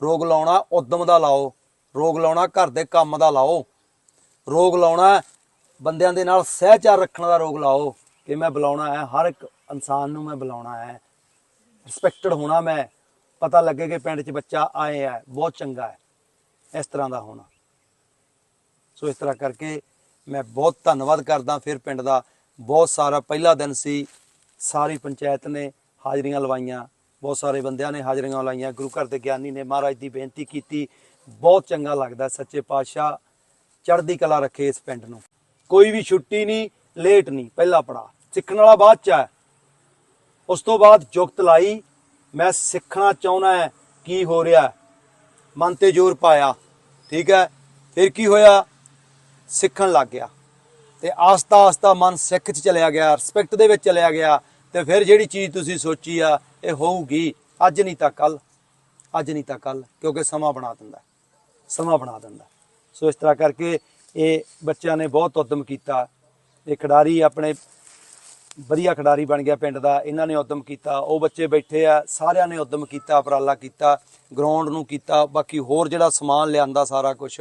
ਰੋਗ ਲਾਉਣਾ, ਉਦਮ ਦਾ ਲਾਓ। ਰੋਗ ਲਾਉਣਾ, ਘਰ ਦੇ ਕੰਮ ਦਾ ਲਾਓ। ਰੋਗ ਲਾਉਣਾ, ਬੰਦਿਆਂ ਦੇ ਨਾਲ ਸਹਿਚਾਰ ਰੱਖਣ ਦਾ ਰੋਗ ਲਾਓ ਕਿ ਮੈਂ ਬੁਲਾਉਣਾ ਹੈ, ਹਰ ਇੱਕ ਇਨਸਾਨ ਨੂੰ ਮੈਂ ਬੁਲਾਉਣਾ ਹੈ। ਰਿਸਪੈਕਟਡ ਹੋਣਾ ਮੈਂ। ਪਤਾ ਲੱਗੇ ਕਿ ਪਿੰਡ 'ਚ ਬੱਚਾ ਆਏ ਹੈ ਬਹੁਤ ਚੰਗਾ ਹੈ, ਇਸ ਤਰ੍ਹਾਂ ਦਾ ਹੋਣਾ। ਸੋ ਇਸ ਤਰ੍ਹਾਂ ਕਰਕੇ ਮੈਂ ਬਹੁਤ ਧੰਨਵਾਦ ਕਰਦਾ, ਫਿਰ ਪਿੰਡ ਦਾ ਬਹੁਤ ਸਾਰਾ, ਪਹਿਲਾ ਦਿਨ ਸੀ, ਸਾਰੀ ਪੰਚਾਇਤ ਨੇ ਹਾਜ਼ਰੀਆਂ ਲਵਾਈਆਂ, ਬਹੁਤ ਸਾਰੇ ਬੰਦਿਆਂ ਨੇ ਹਾਜ਼ਰੀਆਂ ਲਾਈਆਂ ਗੁਰੂ ਘਰ ਦੇ ਗਿਆਨੀ ਨੇ ਮਹਾਰਾਜ ਦੀ ਬੇਨਤੀ ਕੀਤੀ, ਬਹੁਤ ਚੰਗਾ ਲੱਗਦਾ ਸੱਚੇ ਪਾਤਸ਼ਾਹ ਚੜ੍ਹਦੀ ਕਲਾ ਰੱਖੇ ਇਸ ਪਿੰਡ ਨੂੰ। ਕੋਈ ਵੀ ਛੁੱਟੀ ਨਹੀਂ, ਲੇਟ ਨਹੀਂ, ਪਹਿਲਾ ਪੜਾ ਸਿੱਖਣ ਵਾਲਾ ਬਾਅਦ ਚ ਹੈ। ਉਸ ਤੋਂ ਬਾਅਦ ਜੁਗਤ ਲਾਈ ਮੈਂ ਸਿੱਖਣਾ ਚਾਹੁੰਦਾ ਹੈ ਕੀ ਹੋ ਰਿਹਾ। ਮਨ ਤੇ ਜ਼ੋਰ ਪਾਇਆ। ਠੀਕ ਹੈ। ਫਿਰ ਕੀ ਹੋਇਆ? ਸਿੱਖਣ ਲੱਗ ਗਿਆ। ਤੇ ਆਸਤਾ ਆਸਤਾ ਮਨ ਸਿੱਖ ਚ ਚਲਿਆ ਗਿਆ ਰਿਸਪੈਕਟ ਦੇ ਵਿੱਚ ਚਲਿਆ ਗਿਆ। ਤੇ ਫਿਰ ਜਿਹੜੀ ਚੀਜ਼ ਤੁਸੀਂ ਸੋਚੀ ਆ, ਇਹ ਹੋਊਗੀ। ਅੱਜ ਨਹੀਂ ਤਾਂ ਕੱਲ ਅੱਜ ਨਹੀਂ ਤਾਂ ਕੱਲ ਕਿਉਂਕਿ ਸਮਾਂ ਬਣਾ ਦਿੰਦਾ। ਸਮਾਂ ਬਣਾ ਦਿੰਦਾ। ਸੋ ਇਸ ਤਰ੍ਹਾਂ ਕਰਕੇ ਇਹ ਬੱਚਿਆਂ ਨੇ ਬਹੁਤ ਉਦਮ ਕੀਤਾ। ਇਹ ਖਿਡਾਰੀ ਆਪਣੇ ਵਧੀਆ ਖਿਡਾਰੀ ਬਣ ਗਿਆ ਪਿੰਡ ਦਾ ਇਹਨਾਂ ਨੇ ਉਦਮ ਕੀਤਾ ਉਹ ਬੱਚੇ ਬੈਠੇ ਆ ਸਾਰਿਆਂ ਨੇ ਉਦਮ ਕੀਤਾ ਉਪਰਾਲਾ ਕੀਤਾ ਗਰਾਊਂਡ ਨੂੰ ਕੀਤਾ ਬਾਕੀ ਹੋਰ ਜਿਹੜਾ ਸਮਾਨ ਲਿਆਂਦਾ ਸਾਰਾ ਕੁਝ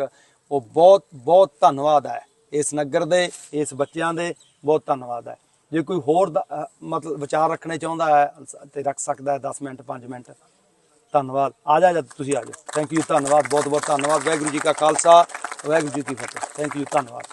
ਉਹ ਬਹੁਤ ਬਹੁਤ ਧੰਨਵਾਦ ਹੈ। ਇਸ ਨਗਰ ਦੇ ਇਸ ਬੱਚਿਆਂ ਦੇ ਬਹੁਤ ਧੰਨਵਾਦ ਹੈ। ਜੇ ਕੋਈ ਹੋਰ ਦਾ, ਮਤਲਬ ਵਿਚਾਰ ਰੱਖਣੇ ਚਾਹੁੰਦਾ ਹੈ ਤੇ ਰੱਖ ਸਕਦਾ ਹੈ 10 ਮਿੰਟ 5 ਮਿੰਟ। ਧੰਨਵਾਦ। ਆ ਜਾ ਜਦ ਤੁਸੀਂ ਆ ਜਾਓ। ਥੈਂਕ ਯੂ ਧੰਨਵਾਦ ਬਹੁਤ ਬਹੁਤ ਧੰਨਵਾਦ। ਵਾਹਿਗੁਰੂ ਜੀ ਕਾ ਖਾਲਸਾ ਵਾਹਿਗੁਰੂ ਜੀ ਕੀ ਫਤਿਹ। ਥੈਂਕ ਯੂ ਧੰਨਵਾਦ।